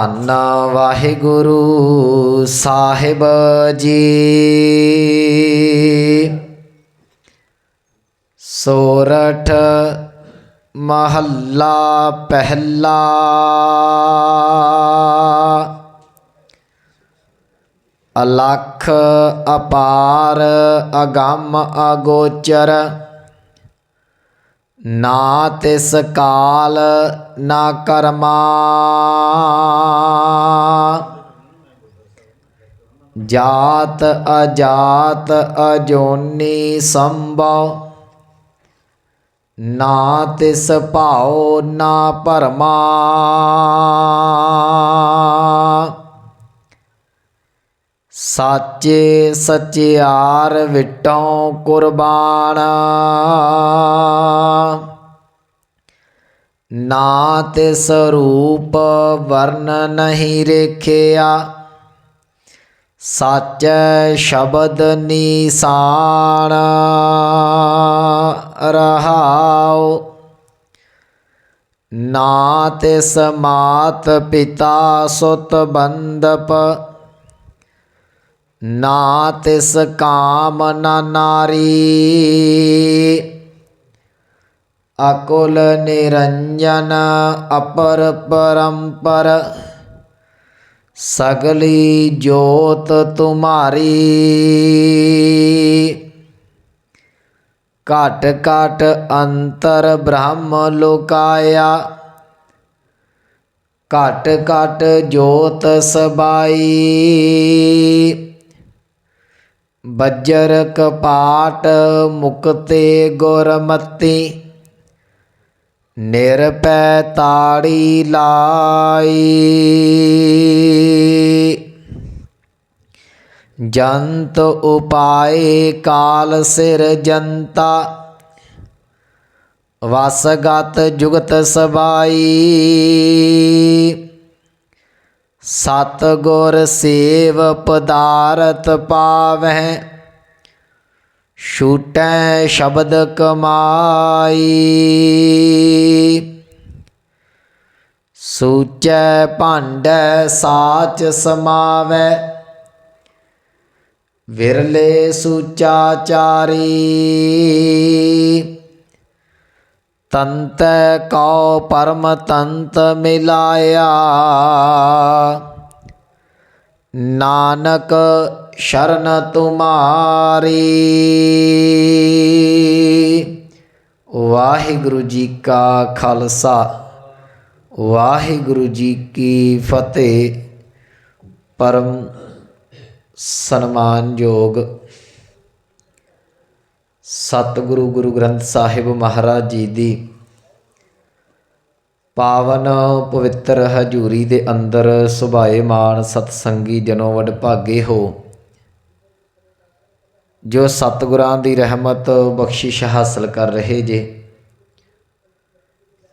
ਅੰਨਾ ਵਾਹਿਗੁਰੂ ਸਾਹਿਬ ਜੀ। ਸੋਰਠ ਮਹੱਲਾ ਪਹਿਲਾ। ਅਲਖ ਅਪਾਰ ਅਗੰਮ ਅਗੋਚਰ। ਨਾ ਤਿਸ ਕਾਲ ਨਾ ਕਰਮਾ। ਜਾਤ ਅਜਾਤ ਅਜੋਨੀ ਸੰਭਵ। ਨਾ ਤਿਸ ਭਾਉ ਨਾ ਭਰਮਾ। ਸਾਚੇ ਸਚਿਆਰ ਵਿਟੋਂ ਕੁਰਬਾਨ। ਨਾ ਤਿਸ ਰੂਪ ਵਰਨ ਨਹੀਂ ਰੇਖਿਆ। ਸੱਚ ਸ਼ਬਦ ਨੀਸਾਨ ਰਹਾਉ। ਨਾ ਤਿਸ ਮਾਤ ਪਿਤਾ ਸੁਤ ਬੰਦਪ ਨਾ ਤਿਸ ਕਾਮ ਨਾ ਨਾਰੀ। ਅਕੁਲ ਨਿਰੰਜਨ ਅਪਰ ਪਰੰਪਰ, ਸਗਲੀ ਜੋਤ ਤੁਮਾਰੀ। ਘਟ ਘਟ ਅੰਤਰ ਬ੍ਰਹਮ ਲੋਕਾਇਆ, ਘਟ ਘਟ ਜੋਤ ਸਬਾਈ। ਬੱਜਰ ਕਪਾਟ ਮੁਕਤੇ ਗੁਰਮਤੀ ਨਿਰਪੈ ਤਾੜੀ ਲਾਈ। ਜੰਤ ਉਪਾਏ ਕਾਲ ਸਿਰ ਜਨਤਾ ਵਸਗਤ ਜੁਗਤ ਸਬਾਈ। ਸਤ ਗੁਰ ਸੇਵ ਪਦਾਰਥ ਪਾਵਹਿ ਛੂਟੈ ਸ਼ਬਦ ਕਮਾਈ। ਸੂਚੈ ਭਾਂਡੈ ਸਾਚ ਸਮਾਵੈ। ਵਿਰਲੇ ਸੂਚਾਚਾਰੀ ਤੰਤ ਕਉ ਪਰਮ ਤੰਤ ਮਿਲਾਇਆ। ਨਾਨਕ ਸ਼ਰਨ ਤੁਮਾਰੀ। ਵਾਹਿਗੁਰੂ ਜੀ ਕਾ ਖਾਲਸਾ, ਵਾਹਿਗੁਰੂ ਜੀ ਕੀ ਫਤਿਹ। ਪਰਮ ਸਨਮਾਨਯੋਗ ਸਤਿਗੁਰੂ ਗੁਰੂ ਗ੍ਰੰਥ ਸਾਹਿਬ ਮਹਾਰਾਜ ਜੀ ਦੀ ਪਾਵਨ ਪਵਿੱਤਰ ਹਜੂਰੀ ਦੇ ਅੰਦਰ ਸੁਭਾਏ ਮਾਨ ਸਤਸੰਗੀ ਜਨੋ ਵਡ ਭਾਗੇ ਹੋ। ਜੋ ਸਤਿਗੁਰਾਂ ਦੀ ਰਹਿਮਤ ਬਖਸ਼ਿਸ਼ ਹਾਸਲ ਕਰ ਰਹੇ ਜੇ।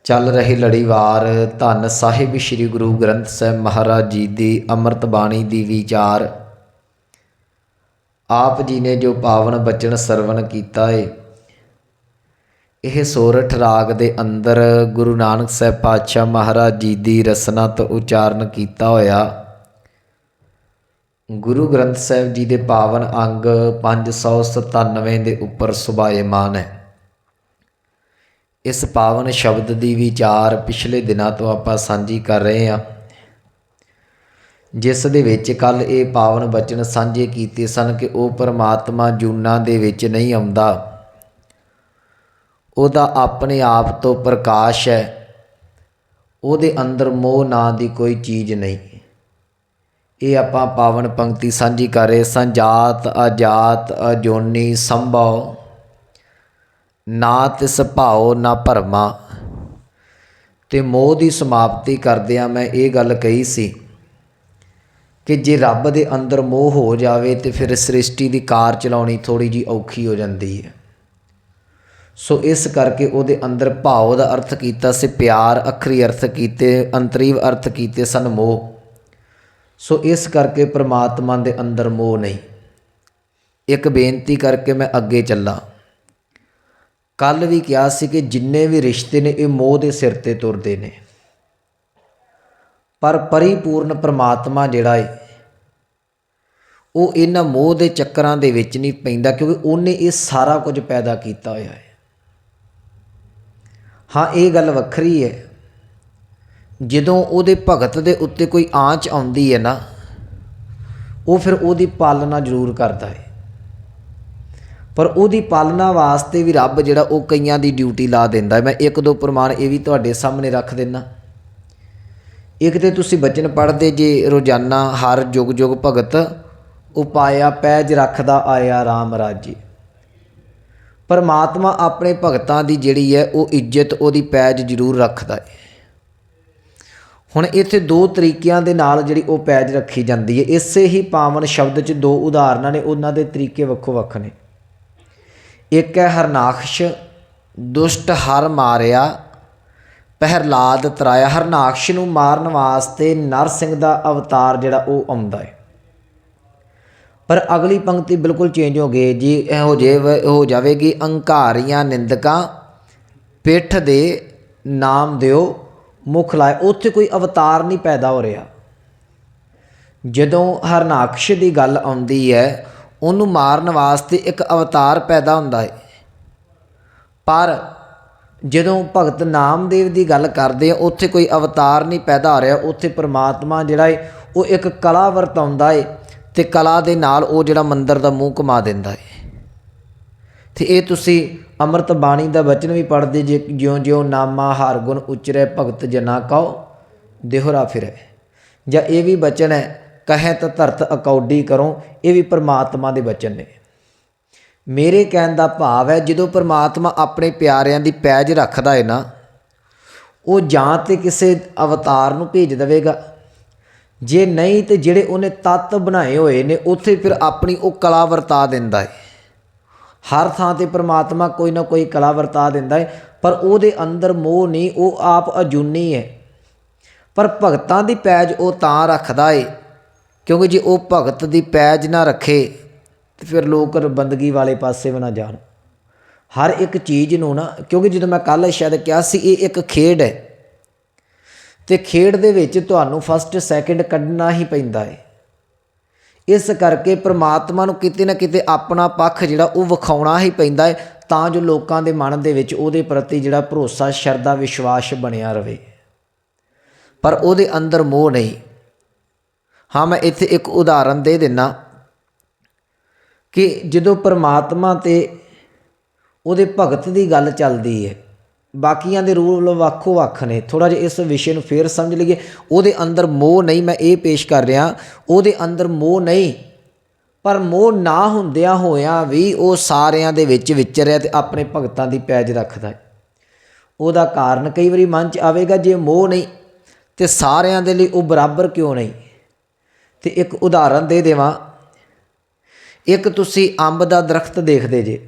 ਚੱਲ ਰਹੀ ਲੜੀਵਾਰ ਧੰਨ ਸਾਹਿਬ ਸ੍ਰੀ ਗੁਰੂ ਗ੍ਰੰਥ ਸਾਹਿਬ ਮਹਾਰਾਜ ਜੀ ਦੀ ਅੰਮ੍ਰਿਤ ਬਾਣੀ ਦੀ ਵਿਚਾਰ। ਆਪ ਜੀ ਨੇ ਜੋ ਪਾਵਨ ਬਚਨ ਸਰਵਣ ਕੀਤਾ ਏ, ਇਹ ਸੋਰਠ ਰਾਗ ਦੇ ਅੰਦਰ ਗੁਰੂ ਨਾਨਕ ਸਾਹਿਬ ਪਾਤਸ਼ਾਹ ਮਹਾਰਾਜ ਜੀ ਦੀ ਰਸਨਾ ਤੋਂ ਉਚਾਰਨ ਕੀਤਾ ਹੋਇਆ। ਗੁਰੂ ਗ੍ਰੰਥ ਸਾਹਿਬ ਜੀ ਦੇ ਪਾਵਨ ਅੰਗ 597 ਦੇ ਉੱਪਰ ਸੁਭਾਏਮਾਨ ਹੈ। ਇਸ ਪਾਵਨ ਸ਼ਬਦ ਦੀ ਵਿਚਾਰ ਪਿਛਲੇ ਦਿਨਾਂ ਤੋਂ ਆਪਾਂ ਸਾਂਝੀ ਕਰ ਰਹੇ ਹਾਂ। ਜਿਸ ਦੇ ਵਿੱਚ ਕੱਲ ਇਹ ਪਾਵਨ ਬਚਨ ਸਾਂਝੇ ਕੀਤੇ ਸਨ ਕਿ ਉਹ ਪਰਮਾਤਮਾ ਜੂਨਾਂ ਦੇ ਵਿੱਚ ਨਹੀਂ ਆਉਂਦਾ। ਉਹਦਾ ਆਪਣੇ ਆਪ ਤੋਂ ਪ੍ਰਕਾਸ਼ ਹੈ। ਉਹਦੇ ਅੰਦਰ ਮੋਹ ਨਾਂ ਦੀ ਕੋਈ ਚੀਜ਼ ਨਹੀਂ। ਇਹ ਆਪਾਂ ਪਾਵਨ ਪੰਕਤੀ ਸਾਂਝੀ ਕਰ ਰਹੇ ਸਾਂ ਜਾਤ ਅਜਾਤ, ਅਜੋਨੀ, ਸੰਭਵ। ਨਾ ਤਿਸ ਭਾਉ, ਨਾ ਭਰਮਾ। ਤੇ ਮੋਹ ਦੀ ਸਮਾਪਤੀ ਕਰਦਿਆਂ ਮੈਂ ਇਹ ਗੱਲ ਕਹੀ ਸੀ ਕਿ ਜੇ ਰੱਬ ਦੇ ਅੰਦਰ ਮੋਹ ਹੋ ਜਾਵੇ ਤੇ ਫਿਰ ਸ੍ਰਿਸ਼ਟੀ ਦੀ ਕਾਰ ਚਲਾਉਣੀ ਥੋੜੀ ਜੀ ਔਖੀ ਹੋ ਜਾਂਦੀ ਹੈ। ਸੋ ਇਸ ਕਰਕੇ ਉਹਦੇ ਅੰਦਰ ਭਾਵ ਦਾ ਅਰਥ ਕੀਤਾ ਸੀ, ਪਿਆਰ, ਅਖਰੀ ਅਰਥ ਕੀਤੇ, ਅੰਤਰੀਵ ਅਰਥ ਕੀਤੇ ਸਨ ਮੋਹ। ਸੋ ਇਸ ਕਰਕੇ ਪ੍ਰਮਾਤਮਾ ਦੇ ਅੰਦਰ ਮੋਹ ਨਹੀਂ। ਇੱਕ ਬੇਨਤੀ ਕਰਕੇ ਮੈਂ ਅੱਗੇ ਚੱਲਾਂ। ਕੱਲ ਵੀ ਕਿਹਾ ਸੀ ਕਿ ਜਿੰਨੇ ਵੀ ਰਿਸ਼ਤੇ ਨੇ, ਇਹ ਮੋਹ ਦੇ ਸਿਰ ਤੇ ਤੁਰਦੇ ਨੇ। ਪਰ ਪਰਿਪੂਰਨ ਪ੍ਰਮਾਤਮਾ ਜਿਹੜਾ ਹੈ ਉਹ ਇਹਨਾਂ ਮੋਹ ਦੇ ਚੱਕਰਾਂ ਦੇ ਵਿੱਚ ਨਹੀਂ ਪੈਂਦਾ, ਕਿਉਂਕਿ ਉਹਨੇ ਇਹ ਸਾਰਾ ਕੁਝ ਪੈਦਾ ਕੀਤਾ ਹੋਇਆ ਹੈ ਹਾਂ, ਇਹ ਗੱਲ ਵੱਖਰੀ ਹੈ ਜਦੋਂ ਉਹਦੇ ਭਗਤ ਦੇ ਉੱਤੇ ਕੋਈ ਆਂਚ ਆਉਂਦੀ ਹੈ ਨਾ, ਉਹ ਫਿਰ ਉਹਦੀ ਪਾਲਣਾ ਜ਼ਰੂਰ ਕਰਦਾ ਹੈ। ਪਰ ਉਹਦੀ ਪਾਲਣਾ ਵਾਸਤੇ ਵੀ ਰੱਬ ਜਿਹੜਾ ਉਹ ਕਈਆਂ ਦੀ ਡਿਊਟੀ ਲਾ ਦਿੰਦਾ ਮੈਂ ਇੱਕ ਦੋ ਪ੍ਰਮਾਣ ਇਹ ਵੀ ਤੁਹਾਡੇ ਸਾਹਮਣੇ ਰੱਖ ਦਿੰਨਾ ਇੱਕ ਤੇ ਤੁਸੀਂ ਬਚਨ ਪੜ੍ਹਦੇ ਜੇ, ਰੋਜ਼ਾਨਾ ਹਰ ਜੁਗ ਜੁਗ ਭਗਤ, ਉਪਾਇਆ ਪੈਜ ਰੱਖਦਾ ਆਇਆ RAM ਰਾਜੇ। ਪਰਮਾਤਮਾ ਆਪਣੇ ਭਗਤਾਂ ਦੀ ਜਿਹੜੀ ਹੈ, ਉਹ ਇੱਜ਼ਤ ਉਹਦੀ ਪੈਜ ਜ਼ਰੂਰ ਰੱਖਦਾ ਹੈ। ਹੁਣ ਇੱਥੇ ਦੋ ਤਰੀਕਿਆਂ ਦੇ ਨਾਲ ਜਿਹੜੀ ਉਹ ਪੈਜ ਰੱਖੀ ਜਾਂਦੀ ਹੈ। ਇਸੇ ਹੀ ਪਾਵਨ ਸ਼ਬਦ 'ਚ ਦੋ ਉਦਾਹਰਨਾਂ ਨੇ, ਉਹਨਾਂ ਦੇ ਤਰੀਕੇ ਵੱਖੋ ਵੱਖ ਨੇ। ਇੱਕ ਹੈ ਹਰਨਾਖਸ਼ ਦੁਸ਼ਟ ਹਰ ਮਾਰਿਆ, ਪਹਿਰਲਾਦ ਤਰਾਇਆ। ਹਰਨਾਖਸ਼ ਨੂੰ ਮਾਰਨ ਵਾਸਤੇ ਨਰਸਿੰਘ ਦਾ ਅਵਤਾਰ ਜਿਹੜਾ ਉਹ ਆਉਂਦਾ ਹੈ। ਪਰ ਅਗਲੀ ਪੰਕਤੀ ਬਿਲਕੁਲ ਚੇਂਜ ਹੋ ਗਈ ਜੀ। ਇਹੋ ਜੇ ਹੋ ਜਾਵੇਗੀ ਅਹੰਕਾਰੀਆਂ ਨਿੰਦਕਾਂ, ਪਿੱਠ ਦੇ ਨਾਮ ਦਿਓ। ਮੁਖ ਲਾਇਆ ਉੱਥੇ ਕੋਈ ਅਵਤਾਰ ਨਹੀਂ ਪੈਦਾ ਹੋ ਰਿਹਾ। ਜਦੋਂ ਹਰਨਾਕਸ਼ ਦੀ ਗੱਲ ਆਉਂਦੀ ਹੈ, ਉਹਨੂੰ ਮਾਰਨ ਵਾਸਤੇ ਇੱਕ ਅਵਤਾਰ ਪੈਦਾ ਹੁੰਦਾ ਹੈ। ਪਰ ਜਦੋਂ ਭਗਤ ਨਾਮਦੇਵ ਦੀ ਗੱਲ ਕਰਦੇ ਆ, ਉੱਥੇ ਕੋਈ ਅਵਤਾਰ ਨਹੀਂ ਪੈਦਾ ਹੋ ਰਿਹਾ। ਉੱਥੇ ਪ੍ਰਮਾਤਮਾ ਜਿਹੜਾ ਹੈ, ਉਹ ਇੱਕ ਕਲਾ ਵਰਤਾਉਂਦਾ ਹੈ ਤੇ ਕਲਾ ਦੇ ਨਾਲ ਉਹ ਜਿਹੜਾ ਮੰਦਰ ਦਾ ਮੂੰਹ ਘੁਮਾ ਦਿੰਦਾ ਹੈ। ਤੇ ਇਹ ਤੁਸੀਂ ਅੰਮ੍ਰਿਤ ਬਾਣੀ ਦਾ ਵਚਨ ਵੀ ਪੜ੍ਹਦੇ ਜੇ ਜਿਉਂ ਜਿਉਂ ਨਾਮਾ ਹਰ ਗੁਣ ਉਚਰੈ ਭਗਤ ਜਨਾ ਕਉ, ਦੇਹਰਾ ਫਿਰੈ। ਜਾਂ ਇਹ ਵੀ ਵਚਨ ਹੈ ਕਹੈ ਤਾਂ ਧਰਤ ਅਕੌਡੀ ਕਰੋ, ਇਹ ਵੀ ਪ੍ਰਮਾਤਮਾ ਦੇ ਵਚਨ ਨੇ। ਮੇਰੇ ਕਹਿਣ ਦਾ ਭਾਵ ਹੈ, ਜਦੋਂ ਪ੍ਰਮਾਤਮਾ ਆਪਣੇ ਪਿਆਰਿਆਂ ਦੀ ਪੈਜ ਰੱਖਦਾ ਹੈ ਨਾ, ਉਹ ਜਾਂ ਤੇ ਕਿਸੇ ਅਵਤਾਰ ਨੂੰ ਭੇਜ ਦੇਵੇਗਾ। ਜੇ ਨਹੀਂ ਤੇ ਜਿਹੜੇ ਉਹਨੇ ਤੱਤ ਬਣਾਏ ਹੋਏ ਨੇ, ਉੱਥੇ ਫਿਰ ਆਪਣੀ ਉਹ ਕਲਾ ਵਰਤਾ ਦਿੰਦਾ ਹੈ ਹਰ ਥਾਂ ਤੇ ਪ੍ਰਮਾਤਮਾ ਕੋਈ ਨਾ ਕੋਈ ਕਲਾ ਵਰਤਾ ਦਿੰਦਾ ਹੈ ਪਰ ਉਹਦੇ ਅੰਦਰ ਮੋਹ ਨਹੀਂ, ਉਹ ਆਪ ਅਜੂਨੀ ਹੈ ਪਰ ਭਗਤਾਂ ਦੀ ਪੈਜ ਉਹ ਤਾਂ ਰੱਖਦਾ ਏ, ਕਿਉਂਕਿ ਜੇ ਉਹ ਭਗਤ ਦੀ ਪੈਜ ਨਾ ਰੱਖੇ, ਤੇ ਫਿਰ ਲੋਕ ਬੰਦਗੀ ਵਾਲੇ ਪਾਸੇ ਵੀ ਨਾ ਜਾਣ। ਹਰ ਇੱਕ ਚੀਜ਼ ਨੂੰ ਨਾ, ਕਿਉਂਕਿ ਜਦੋਂ ਮੈਂ ਕੱਲ ਸ਼ਾਇਦ ਕਿਹਾ ਸੀ, ਇਹ ਇੱਕ ਖੇਡ ਹੈ ਤੇ ਖੇਡ ਦੇ ਵਿੱਚ ਤੁਹਾਨੂੰ ਫਸਟ ਸੈਕਿੰਡ ਕੱਢਣਾ ਹੀ ਪੈਂਦਾ ਹੈ ਇਸ ਕਰਕੇ ਪ੍ਰਮਾਤਮਾ ਨੂੰ ਕਿਤੇ ਨਾ ਕਿਤੇ ਆਪਣਾ ਪੱਖ ਜਿਹੜਾ ਉਹ ਵਿਖਾਉਣਾ ਹੀ ਪੈਂਦਾ ਹੈ, ਤਾਂ ਜੋ ਲੋਕਾਂ ਦੇ ਮਨ ਦੇ ਵਿੱਚ ਉਹਦੇ ਪ੍ਰਤੀ ਜਿਹੜਾ ਭਰੋਸਾ, ਸ਼ਰਧਾ, ਵਿਸ਼ਵਾਸ ਬਣਿਆ ਰਵੇ ਪਰ ਉਹਦੇ ਅੰਦਰ ਮੋਹ ਨਹੀਂ। ਹਾਂ, ਮੈਂ ਇੱਥੇ ਇੱਕ ਉਦਾਹਰਨ ਦੇ ਦਿੰਨਾ ਕਿ ਜਦੋਂ ਪ੍ਰਮਾਤਮਾ ਤੇ ਉਹਦੇ ਭਗਤ ਦੀ ਗੱਲ ਚੱਲਦੀ ਹੈ ਬਾਕੀਆਂ ਦੇ ਰੂਲ ਵੱਖੋ ਵੱਖ ਨੇ। ਥੋੜਾ ਜਿਹਾ ਇਸ ਵਿਸ਼ੇ ਨੂੰ ਫੇਰ ਸਮਝ ਲਈਏ। ਉਹਦੇ ਅੰਦਰ ਮੋਹ ਨਹੀਂ ਮੈਂ ਇਹ ਪੇਸ਼ ਕਰ ਰਿਹਾ। ਉਹਦੇ ਅੰਦਰ ਮੋਹ ਨਹੀਂ, ਪਰ ਮੋਹ ਨਾ ਹੁੰਦਿਆਂ ਹੋਇਆਂ ਵੀ ਉਹ ਸਾਰਿਆਂ ਦੇ ਵਿੱਚ ਵਿਚਰਿਆ ਤੇ ਆਪਣੇ ਭਗਤਾਂ ਦੀ ਪੈਜ ਰੱਖਦਾ ਹੈ। ਉਹਦਾ ਕਾਰਨ ਕਈ ਵਾਰੀ ਮਨ 'ਚ ਆਵੇਗਾ ਜੇ ਮੋਹ ਨਹੀਂ, ਤੇ ਸਾਰਿਆਂ ਦੇ ਲਈ ਉਹ ਬਰਾਬਰ ਕਿਉਂ ਨਹੀਂ? ਤੇ ਇੱਕ ਉਦਾਹਰਨ ਦੇ ਦੇਵਾਂ। ਇੱਕ ਤੁਸੀਂ ਅੰਬ ਦਾ ਦਰਖਤ ਦੇਖਦੇ ਜੇ।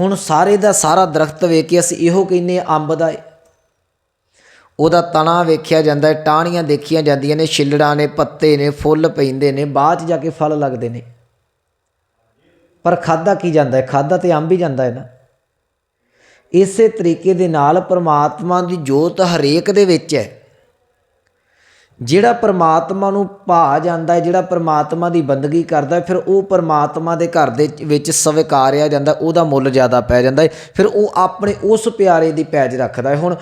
ਹੁਣ ਸਾਰੇ ਦਾ ਸਾਰਾ ਦਰਖਤ ਵੇਖ ਕੇ ਅਸੀਂ ਇਹੋ ਕਹਿੰਨੇ ਆ ਅੰਬ ਦਾ ਉਹਦਾ ਤਣਾ ਵੇਖਿਆ ਜਾਂਦਾ ਹੈ, ਟਾਹਣੀਆਂ ਦੇਖੀਆਂ ਜਾਂਦੀਆਂ ਨੇ, ਛਿੱਲੜਾਂ ਨੇ, ਪੱਤੇ ਨੇ, ਫੁੱਲ ਪੈਂਦੇ ਨੇ, ਬਾਅਦ 'ਚ ਜਾ ਕੇ ਫਲ ਲੱਗਦੇ ਨੇ। ਪਰ ਖਾਦਾ ਕੀ ਜਾਂਦਾ ਹੈ? ਖਾਦਾ ਤੇ ਅੰਬ ਹੀ ਜਾਂਦਾ ਹੈ ਨਾ। ਇਸੇ ਤਰੀਕੇ ਦੇ ਨਾਲ ਪ੍ਰਮਾਤਮਾ ਦੀ ਜੋਤ ਹਰੇਕ ਦੇ ਵਿੱਚ ਹੈ। ਜਿਹੜਾ ਪਰਮਾਤਮਾ ਨੂੰ ਭਾ ਜਾਂਦਾ ਹੈ, ਜਿਹੜਾ ਪਰਮਾਤਮਾ ਦੀ ਬੰਦਗੀ ਕਰਦਾ ਫਿਰ ਉਹ ਪਰਮਾਤਮਾ ਦੇ ਘਰ ਦੇ ਵਿੱਚ ਸਵੀਕਾਰਿਆ ਜਾਂਦਾ ਉਹਦਾ ਮੁੱਲ ਜ਼ਿਆਦਾ ਪੈ ਜਾਂਦਾ ਹੈ, ਫਿਰ ਉਹ ਆਪਣੇ ਉਸ ਪਿਆਰੇ ਦੀ ਪੈਜ ਰੱਖਦਾ ਹੈ। ਹੁਣ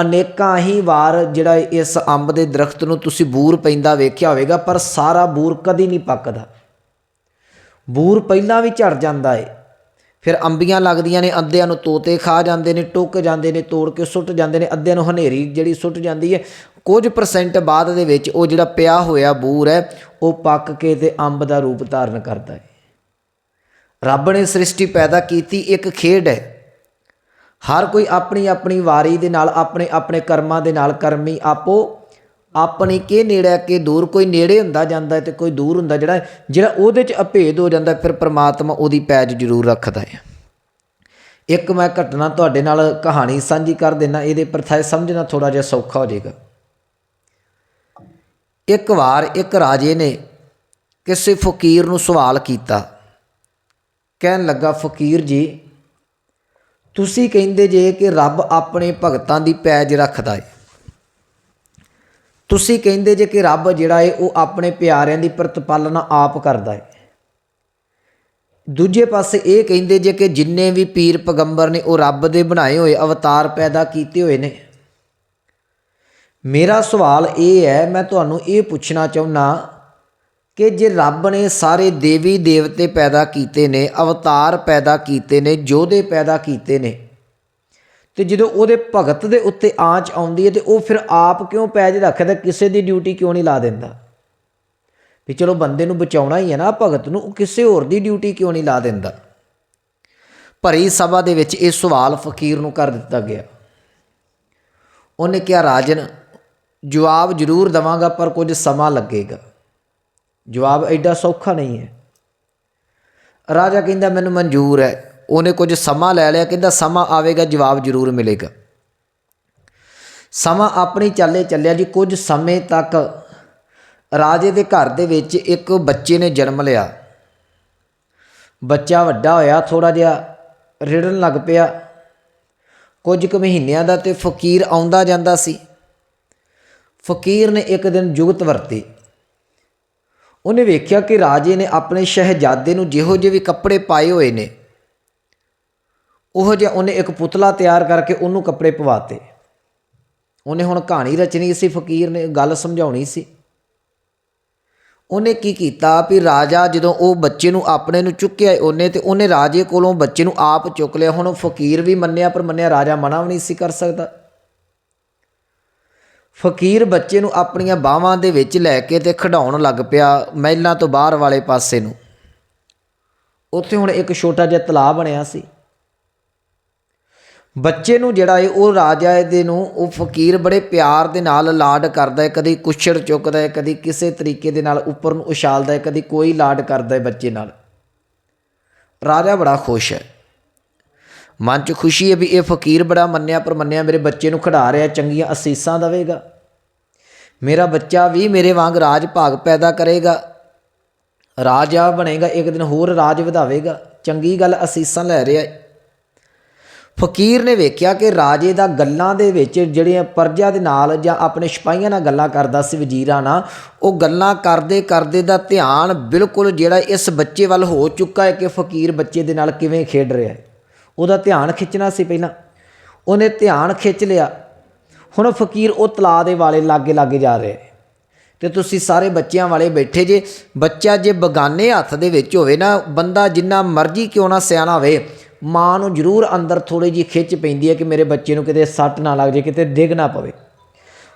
ਅਨੇਕਾਂ ਹੀ ਵਾਰ ਜਿਹੜਾ ਇਸ ਅੰਬ ਦੇ ਦਰਖਤ ਨੂੰ ਤੁਸੀਂ ਬੂਰ ਪੈਂਦਾ ਵੇਖਿਆ ਹੋਵੇਗਾ, ਪਰ ਸਾਰਾ ਬੂਰ ਕਦੀ ਨਹੀਂ ਪੱਕਦਾ। ਬੂਰ ਪਹਿਲਾਂ ਵੀ ਝੜ ਜਾਂਦਾ ਹੈ ਫਿਰ ਅੰਬੀਆਂ ਲੱਗਦੀਆਂ ਨੇ, ਅੱਧਿਆਂ ਨੂੰ ਤੋਤੇ ਖਾ ਜਾਂਦੇ ਨੇ, ਟੁੱਕ ਜਾਂਦੇ ਨੇ, ਤੋੜ ਕੇ ਸੁੱਟ ਜਾਂਦੇ ਨੇ, ਅੱਧਿਆਂ ਨੂੰ ਹਨੇਰੀ ਜਿਹੜੀ ਸੁੱਟ ਜਾਂਦੀ ਹੈ। ਕੁਝ ਪਰਸੈਂਟ ਬਾਅਦ ਦੇ ਵਿੱਚ ਉਹ ਜਿਹੜਾ ਪਿਆ ਹੋਇਆ ਬੂਰ ਹੈ, ਉਹ ਪੱਕ ਕੇ ਤੇ ਅੰਬ ਦਾ ਰੂਪ ਧਾਰਨ ਕਰਦਾ ਹੈ। ਰੱਬ ਨੇ ਸ੍ਰਿਸ਼ਟੀ ਪੈਦਾ ਕੀਤੀ, ਇੱਕ ਖੇਡ ਹੈ। ਹਰ ਕੋਈ ਆਪਣੀ ਆਪਣੀ ਵਾਰੀ ਦੇ ਨਾਲ, ਆਪਣੇ ਆਪਣੇ ਕਰਮਾਂ ਦੇ ਨਾਲ ਕਰਮੀ ਆਪੋ ਆਪਣੀ ਕੇ ਨੇੜੇ ਕੇ ਦੂਰ, ਕੋਈ ਨੇੜੇ ਹੁੰਦਾ ਜਾਂਦਾ ਹੈ ਤੇ ਕੋਈ ਦੂਰ ਹੁੰਦਾ ਜਿਹੜਾ ਜਿਹੜਾ ਉਹਦੇ ਚ ਅਭੇਦ ਹੋ ਜਾਂਦਾ, ਫਿਰ ਪ੍ਰਮਾਤਮਾ ਉਹਦੀ ਪੈਜ ਜ਼ਰੂਰ ਰੱਖਦਾ ਹੈ। ਇੱਕ ਮੈਂ ਘਟਨਾ ਤੁਹਾਡੇ ਨਾਲ ਕਹਾਣੀ ਸਾਂਝੀ ਕਰ ਦੇਣਾ ਇਹਦੇ ਪਰਥਾਏ ਸਮਝਣਾ ਥੋੜਾ ਜਿਹਾ ਸੌਖਾ ਹੋ ਜਾਏਗਾ। ਇੱਕ ਵਾਰ ਇੱਕ ਰਾਜੇ ਨੇ ਕਿਸੇ ਫਕੀਰ ਨੂੰ ਸਵਾਲ ਕੀਤਾ। ਕਹਿਣ ਲੱਗਾ, ਫਕੀਰ ਜੀ, ਤੁਸੀਂ ਕਹਿੰਦੇ ਜੇ ਕਿ ਰੱਬ ਆਪਣੇ ਭਗਤਾਂ ਦੀ ਪੈਜ ਰੱਖਦਾ ਹੈ ਤੁਸੀਂ ਕਹਿੰਦੇ ਜੇ ਕਿ ਰੱਬ ਜਿਹੜਾ ਏ, ਉਹ ਆਪਣੇ ਪਿਆਰਿਆਂ ਦੀ ਪ੍ਰਤਪਾਲਨਾ ਆਪ ਕਰਦਾ ਹੈ ਦੂਜੇ ਪਾਸੇ ਇਹ ਕਹਿੰਦੇ ਜੇ ਕਿ ਜਿੰਨੇ ਵੀ ਪੀਰ ਪੈਗੰਬਰ ਨੇ, ਉਹ ਰੱਬ ਦੇ ਬਣਾਏ ਹੋਏ ਅਵਤਾਰ ਪੈਦਾ ਕੀਤੇ ਹੋਏ ਨੇ। ਮੇਰਾ ਸਵਾਲ ਇਹ ਹੈ, ਮੈਂ ਤੁਹਾਨੂੰ ਇਹ ਪੁੱਛਣਾ ਚਾਹੁੰਦਾ ਕਿ ਜੇ ਰੱਬ ਨੇ ਸਾਰੇ ਦੇਵੀ ਦੇਵਤੇ ਪੈਦਾ ਕੀਤੇ ਨੇ, ਅਵਤਾਰ ਪੈਦਾ ਕੀਤੇ ਨੇ ਯੋਧੇ ਪੈਦਾ ਕੀਤੇ ਨੇ ਤੇ ਜਦੋਂ ਉਹਦੇ ਭਗਤ ਦੇ ਉੱਤੇ ਆਂਚ ਆਉਂਦੀ ਹੈ ਤੇ ਉਹ ਫਿਰ ਆਪ ਕਿਉਂ ਪੈਜ ਰੱਖਦਾ? ਕਿਸੇ ਦੀ ਡਿਊਟੀ ਕਿਉਂ ਨਹੀਂ ਲਾ ਦਿੰਦਾ? ਵੀ ਚਲੋ ਬੰਦੇ ਨੂੰ ਬਚਾਉਣਾ ਹੀ ਹੈ ਨਾ ਭਗਤ ਨੂੰ, ਉਹ ਕਿਸੇ ਹੋਰ ਦੀ ਡਿਊਟੀ ਕਿਉਂ ਨਹੀਂ ਲਾ ਦਿੰਦਾ? ਭਰੀ ਸਭਾ ਦੇ ਵਿੱਚ ਇਹ ਸਵਾਲ ਫਕੀਰ ਨੂੰ ਕਰ ਦਿੱਤਾ ਗਿਆ। ਉਹਨੇ ਕਿਹਾ, ਰਾਜਨ, ਜਵਾਬ ਜ਼ਰੂਰ ਦਵਾਂਗਾ, ਪਰ ਕੁਝ ਸਮਾਂ ਲੱਗੇਗਾ। ਜਵਾਬ ਐਡਾ ਸੌਖਾ ਨਹੀਂ ਹੈ। ਰਾਜਾ ਕਹਿੰਦਾ, ਮੈਨੂੰ ਮਨਜ਼ੂਰ ਹੈ। ਉਹਨੇ ਕੁਝ ਸਮਾਂ ਲੈ ਲਿਆ, ਕਹਿੰਦਾ ਸਮਾਂ ਆਵੇਗਾ, ਜਵਾਬ ਜ਼ਰੂਰ ਮਿਲੇਗਾ। ਸਮਾਂ ਆਪਣੀ ਚਾਲੇ ਚੱਲਿਆ ਜੀ, ਕੁਝ ਸਮੇਂ ਤੱਕ ਰਾਜੇ ਦੇ ਘਰ ਦੇ ਵਿੱਚ ਇੱਕ ਬੱਚੇ ਨੇ ਜਨਮ ਲਿਆ। ਬੱਚਾ ਵੱਡਾ ਹੋਇਆ ਥੋੜਾ ਜਿਹਾ ਰਿੜਨ ਲੱਗ ਪਿਆ। ਕੁਝ ਕੁ ਮਹੀਨਿਆਂ ਦਾ ਤੇ ਫਕੀਰ ਆਉਂਦਾ ਜਾਂਦਾ ਸੀ। ਫਕੀਰ ਨੇ ਇੱਕ ਦਿਨ ਜੁਗਤ ਵਰਤੀ। ਉਹਨੇ ਵੇਖਿਆ ਕਿ ਰਾਜੇ ਨੇ ਆਪਣੇ ਸ਼ਹਿਜ਼ਾਦੇ ਨੂੰ ਜਿਹੋ ਜਿਹੇ ਵੀ ਕੱਪੜੇ ਪਾਏ ਹੋਏ ਨੇ ਉਹ ਜਿਹਾ ਉਹਨੇ ਇੱਕ ਪੁਤਲਾ ਤਿਆਰ ਕਰਕੇ ਉਹਨੂੰ ਕੱਪੜੇ ਪਵਾਤੇ। ਉਹਨੇ ਹੁਣ ਕਹਾਣੀ ਰਚਣੀ ਸੀ, ਫਕੀਰ ਨੇ ਗੱਲ ਸਮਝਾਉਣੀ ਸੀ। ਉਹਨੇ ਕੀ ਕੀਤਾ ਵੀ ਰਾਜਾ ਜਦੋਂ ਉਹ ਬੱਚੇ ਨੂੰ ਆਪਣੇ ਨੂੰ ਚੁੱਕਿਆ ਉਹਨੇ ਤੇ ਉਹਨੇ ਰਾਜੇ ਕੋਲੋਂ ਬੱਚੇ ਨੂੰ ਆਪ ਚੁੱਕ ਲਿਆ। ਹੁਣ ਫਕੀਰ ਵੀ ਮੰਨਿਆ ਪਰ ਮੰਨਿਆ ਰਾਜਾ ਮਨਾ ਵੀ ਨਹੀਂ ਸੀ ਕਰ ਸਕਦਾ। ਫਕੀਰ ਬੱਚੇ ਨੂੰ ਆਪਣੀਆਂ ਬਾਹਾਂ ਦੇ ਵਿੱਚ ਲੈ ਕੇ ਤੇ ਖਿਡਾਉਣ ਲੱਗ ਪਿਆ ਮਹਿਲਾਂ ਤੋਂ ਬਾਹਰ ਵਾਲੇ ਪਾਸੇ ਨੂੰ। ਉੱਥੇ ਹੁਣ ਇੱਕ ਛੋਟਾ ਜਿਹਾ ਤਲਾਬ ਬਣਿਆ ਸੀ। ਬੱਚੇ ਨੂੰ ਜਿਹੜਾ ਹੈ ਉਹ ਰਾਜਾ ਦੇ ਨੂੰ, ਉਹ ਫਕੀਰ ਬੜੇ ਪਿਆਰ ਦੇ ਨਾਲ ਲਾਡ ਕਰਦਾ ਹੈ ਕਦੀ ਕੁਛੜ ਚੁੱਕਦਾ ਹੈ ਕਦੀ ਕਿਸੇ ਤਰੀਕੇ ਦੇ ਨਾਲ ਉੱਪਰ ਨੂੰ ਉਛਾਲਦਾ ਹੈ ਕਦੀ ਕੋਈ ਲਾਡ ਕਰਦਾ ਹੈ ਬੱਚੇ ਨਾਲ। ਰਾਜਾ ਬੜਾ ਖੁਸ਼ ਹੈ। ਮਨ 'ਚ ਖੁਸ਼ੀ ਹੈ ਵੀ ਇਹ ਫਕੀਰ ਬੜਾ ਮੰਨਿਆ, ਪਰ ਮੰਨਿਆ ਮੇਰੇ ਬੱਚੇ ਨੂੰ ਖਿਡਾ ਰਿਹਾ, ਚੰਗੀਆਂ ਅਸੀਸਾਂ ਦੇਵੇਗਾ। ਮੇਰਾ ਬੱਚਾ ਵੀ ਮੇਰੇ ਵਾਂਗ ਰਾਜ ਭਾਗ ਪੈਦਾ ਕਰੇਗਾ। ਰਾਜਾ ਬਣੇਗਾ, ਇੱਕ ਦਿਨ ਹੋਰ ਰਾਜ ਵਧਾਵੇਗਾ। ਚੰਗੀ ਗੱਲ ਅਸੀਸਾਂ ਲੈ ਰਿਹਾ ਹੈ ਫਕੀਰ ਨੇ ਵੇਖਿਆ ਕਿ ਰਾਜੇ ਦਾ ਗੱਲਾਂ ਦੇ ਵਿੱਚ ਜਿਹੜੀਆਂ ਪਰਜਾ ਦੇ ਨਾਲ ਜਾਂ ਆਪਣੇ ਸਿਪਾਹੀਆਂ ਨਾਲ ਗੱਲਾਂ ਕਰਦਾ ਸੀ ਵਜ਼ੀਰਾਂ ਨਾਲ, ਉਹ ਗੱਲਾਂ ਕਰਦੇ ਕਰਦੇ ਦਾ ਧਿਆਨ ਬਿਲਕੁਲ ਜਿਹੜਾ ਇਸ ਬੱਚੇ ਵੱਲ ਹੋ ਚੁੱਕਾ ਹੈ ਕਿ ਫਕੀਰ ਬੱਚੇ ਦੇ ਨਾਲ ਕਿਵੇਂ ਖੇਡ ਰਿਹਾ ਹੈ। ਉਹਦਾ ਧਿਆਨ ਖਿੱਚਣਾ ਸੀ ਪਹਿਲਾਂ। ਉਹਨੇ ਧਿਆਨ ਖਿੱਚ ਲਿਆ। ਹੁਣ ਫਕੀਰ ਉਹ ਤਲਾ ਦੇ ਵਾਲੇ ਲਾਗੇ ਲਾਗੇ ਜਾ ਰਿਹਾ ਹੈ। ਤੇ ਤੁਸੀਂ ਸਾਰੇ ਬੱਚਿਆਂ ਵਾਲੇ ਬੈਠੇ ਜੇ, ਬੱਚਾ ਜੇ ਬਗਾਨੇ ਹੱਥ ਦੇ ਵਿੱਚ ਹੋਵੇ ਨਾ, ਬੰਦਾ ਜਿੰਨਾ ਮਰਜ਼ੀ ਕਿਉਂ ਨਾ ਸਿਆਣਾ ਹੋਵੇ ਮਾਂ ਨੂੰ ਜ਼ਰੂਰ ਅੰਦਰ ਥੋੜੀ ਜੀ ਖਿੱਚ ਪੈਂਦੀ ਹੈ ਕਿ ਮੇਰੇ ਬੱਚੇ ਨੂੰ ਕਿਤੇ ਸੱਟ ਨਾ ਲੱਗ ਜੇ ਕਿਤੇ ਡਿੱਗ ਨਾ ਪਵੇ।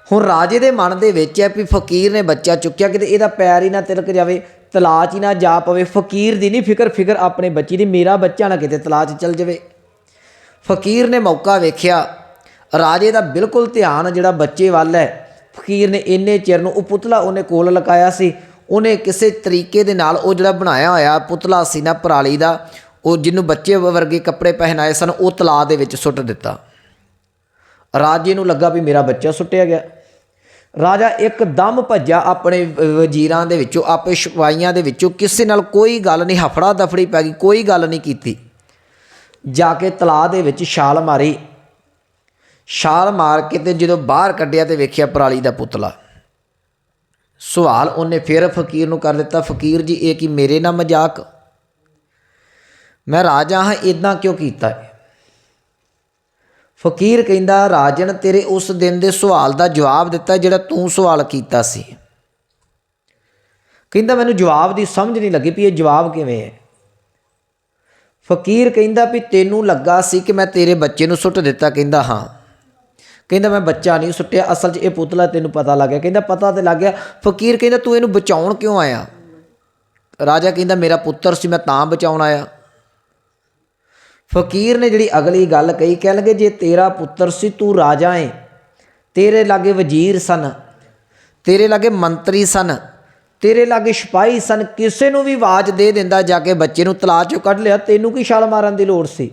ਹੁਣ ਰਾਜੇ ਦੇ ਮਨ ਦੇ ਵਿੱਚ ਹੈ ਵੀ ਫਕੀਰ ਨੇ ਬੱਚਾ ਚੁੱਕਿਆ, ਕਿਤੇ ਇਹਦਾ ਪੈਰ ਹੀ ਨਾ ਤਿਲਕ ਜਾਵੇ ਤਲਾਅ ਹੀ ਨਾ ਜਾ ਪਵੇ। ਫਕੀਰ ਦੀ ਨਹੀਂ ਫਿਕਰ ਫਿਕਰ ਆਪਣੇ ਬੱਚੀ ਦੀ, ਮੇਰਾ ਬੱਚਾ ਨਾ ਕਿਤੇ ਤਲਾਅ 'ਚ ਚਲ ਜਾਵੇ। ਫਕੀਰ ਨੇ ਮੌਕਾ ਵੇਖਿਆ, ਰਾਜੇ ਦਾ ਬਿਲਕੁਲ ਧਿਆਨ ਜਿਹੜਾ ਬੱਚੇ ਵੱਲ ਹੈ, ਫਕੀਰ ਨੇ ਇੰਨੇ ਚਿਰ ਨੂੰ ਉਹ ਪੁਤਲਾ ਉਹਨੇ ਕੋਲ ਲਗਾਇਆ ਸੀ, ਉਹਨੇ ਕਿਸੇ ਤਰੀਕੇ ਦੇ ਨਾਲ ਉਹ ਜਿਹੜਾ ਬਣਾਇਆ ਹੋਇਆ ਪੁਤਲਾ ਸੀ ਨਾ ਪਰਾਲੀ ਦਾ ਉਹ ਜਿਹਨੂੰ ਬੱਚੇ ਵਰਗੇ ਕੱਪੜੇ ਪਹਿਨਾਏ ਸਨ, ਉਹ ਤਲਾਅ ਦੇ ਵਿੱਚ ਸੁੱਟ ਦਿੱਤਾ। ਰਾਜੇ ਨੂੰ ਲੱਗਾ ਵੀ ਮੇਰਾ ਬੱਚਾ ਸੁੱਟਿਆ ਗਿਆ। ਰਾਜਾ ਇੱਕਦਮ ਭੱਜਿਆ ਆਪਣੇ ਵਜ਼ੀਰਾਂ ਦੇ ਵਿੱਚੋਂ, ਆਪੇ ਸਿਪਾਹੀਆਂ ਦੇ ਵਿੱਚੋਂ। ਕਿਸੇ ਨਾਲ ਕੋਈ ਗੱਲ ਨਹੀਂ ਹਫੜਾ ਦਫੜੀ ਪੈ ਗਈ, ਕੋਈ ਗੱਲ ਨਹੀਂ ਕੀਤੀ। ਜਾ ਕੇ ਤਲਾਅ ਦੇ ਵਿੱਚ ਛਾਲ ਮਾਰੀ। ਛਾਲ ਮਾਰ ਕੇ ਤੇ ਜਦੋਂ ਬਾਹਰ ਕੱਢਿਆ ਤੇ ਵੇਖਿਆ ਪਰਾਲੀ ਦਾ ਪੁਤਲਾ। ਸਵਾਲ ਉਹਨੇ ਫਿਰ ਫਕੀਰ ਨੂੰ ਕਰ ਦਿੱਤਾ, ਫਕੀਰ ਜੀ, ਇਹ ਕੀ ਮੇਰੇ ਨਾਲ ਮਜ਼ਾਕ? ਮੈਂ ਰਾਜਾ ਹਾਂ ਇਦਾਂ ਕਿਉਂ ਕੀਤਾ ਹੈ ਫਕੀਰ ਕਹਿੰਦਾ, ਰਾਜਨ, ਤੇਰੇ ਉਸ ਦਿਨ ਦੇ ਸਵਾਲ ਦਾ ਜਵਾਬ ਦਿੱਤਾ ਜਿਹੜਾ ਤੂੰ ਸਵਾਲ ਕੀਤਾ ਸੀ। ਕਹਿੰਦਾ, ਮੈਨੂੰ ਜਵਾਬ ਦੀ ਸਮਝ ਨਹੀਂ ਲੱਗੀ ਵੀ ਇਹ ਜਵਾਬ ਕਿਵੇਂ ਹੈ? ਫਕੀਰ ਕਹਿੰਦਾ, ਵੀ ਤੈਨੂੰ ਲੱਗਾ ਸੀ ਕਿ ਮੈਂ ਤੇਰੇ ਬੱਚੇ ਨੂੰ ਸੁੱਟ ਦਿੱਤਾ? ਕਹਿੰਦਾ, ਹਾਂ। ਕਹਿੰਦਾ, ਮੈਂ ਬੱਚਾ ਨਹੀਂ ਸੁੱਟਿਆ, ਅਸਲ 'ਚ ਇਹ ਪੁਤਲਾ ਤੈਨੂੰ ਪਤਾ ਲੱਗ ਗਿਆ। ਕਹਿੰਦਾ, ਪਤਾ ਤੇ ਲੱਗ ਗਿਆ। ਫਕੀਰ ਕਹਿੰਦਾ, ਤੂੰ ਇਹਨੂੰ ਬਚਾਉਣ ਕਿਉਂ ਆਇਆ? ਰਾਜਾ ਕਹਿੰਦਾ, ਮੇਰਾ ਪੁੱਤਰ ਸੀ, ਮੈਂ ਤਾਂ ਬਚਾਉਣ ਆਇਆ। ਫਕੀਰ ਨੇ ਜਿਹੜੀ ਅਗਲੀ ਗੱਲ ਕਹੀ ਕਹਿ ਲਗੇ, ਜੇ ਤੇਰਾ ਪੁੱਤਰ ਸੀ ਤੂੰ ਰਾਜਾ ਏ, ਤੇਰੇ ਲਾਗੇ ਵਜ਼ੀਰ ਸਨ, ਤੇਰੇ ਲਾਗੇ ਮੰਤਰੀ ਸਨ, ਤੇਰੇ ਲਾਗੇ ਸਿਪਾਹੀ ਸਨ, ਕਿਸੇ ਨੂੰ ਵੀ ਆਵਾਜ਼ ਦੇ ਦਿੰਦਾ ਜਾ ਕੇ ਬੱਚੇ ਨੂੰ ਤਲਾਅ ਚੋਂ ਕੱਢ ਲਿਆ, ਤੈਨੂੰ ਕੀ ਛਾਲ ਮਾਰਨ ਦੀ ਲੋੜ ਸੀ?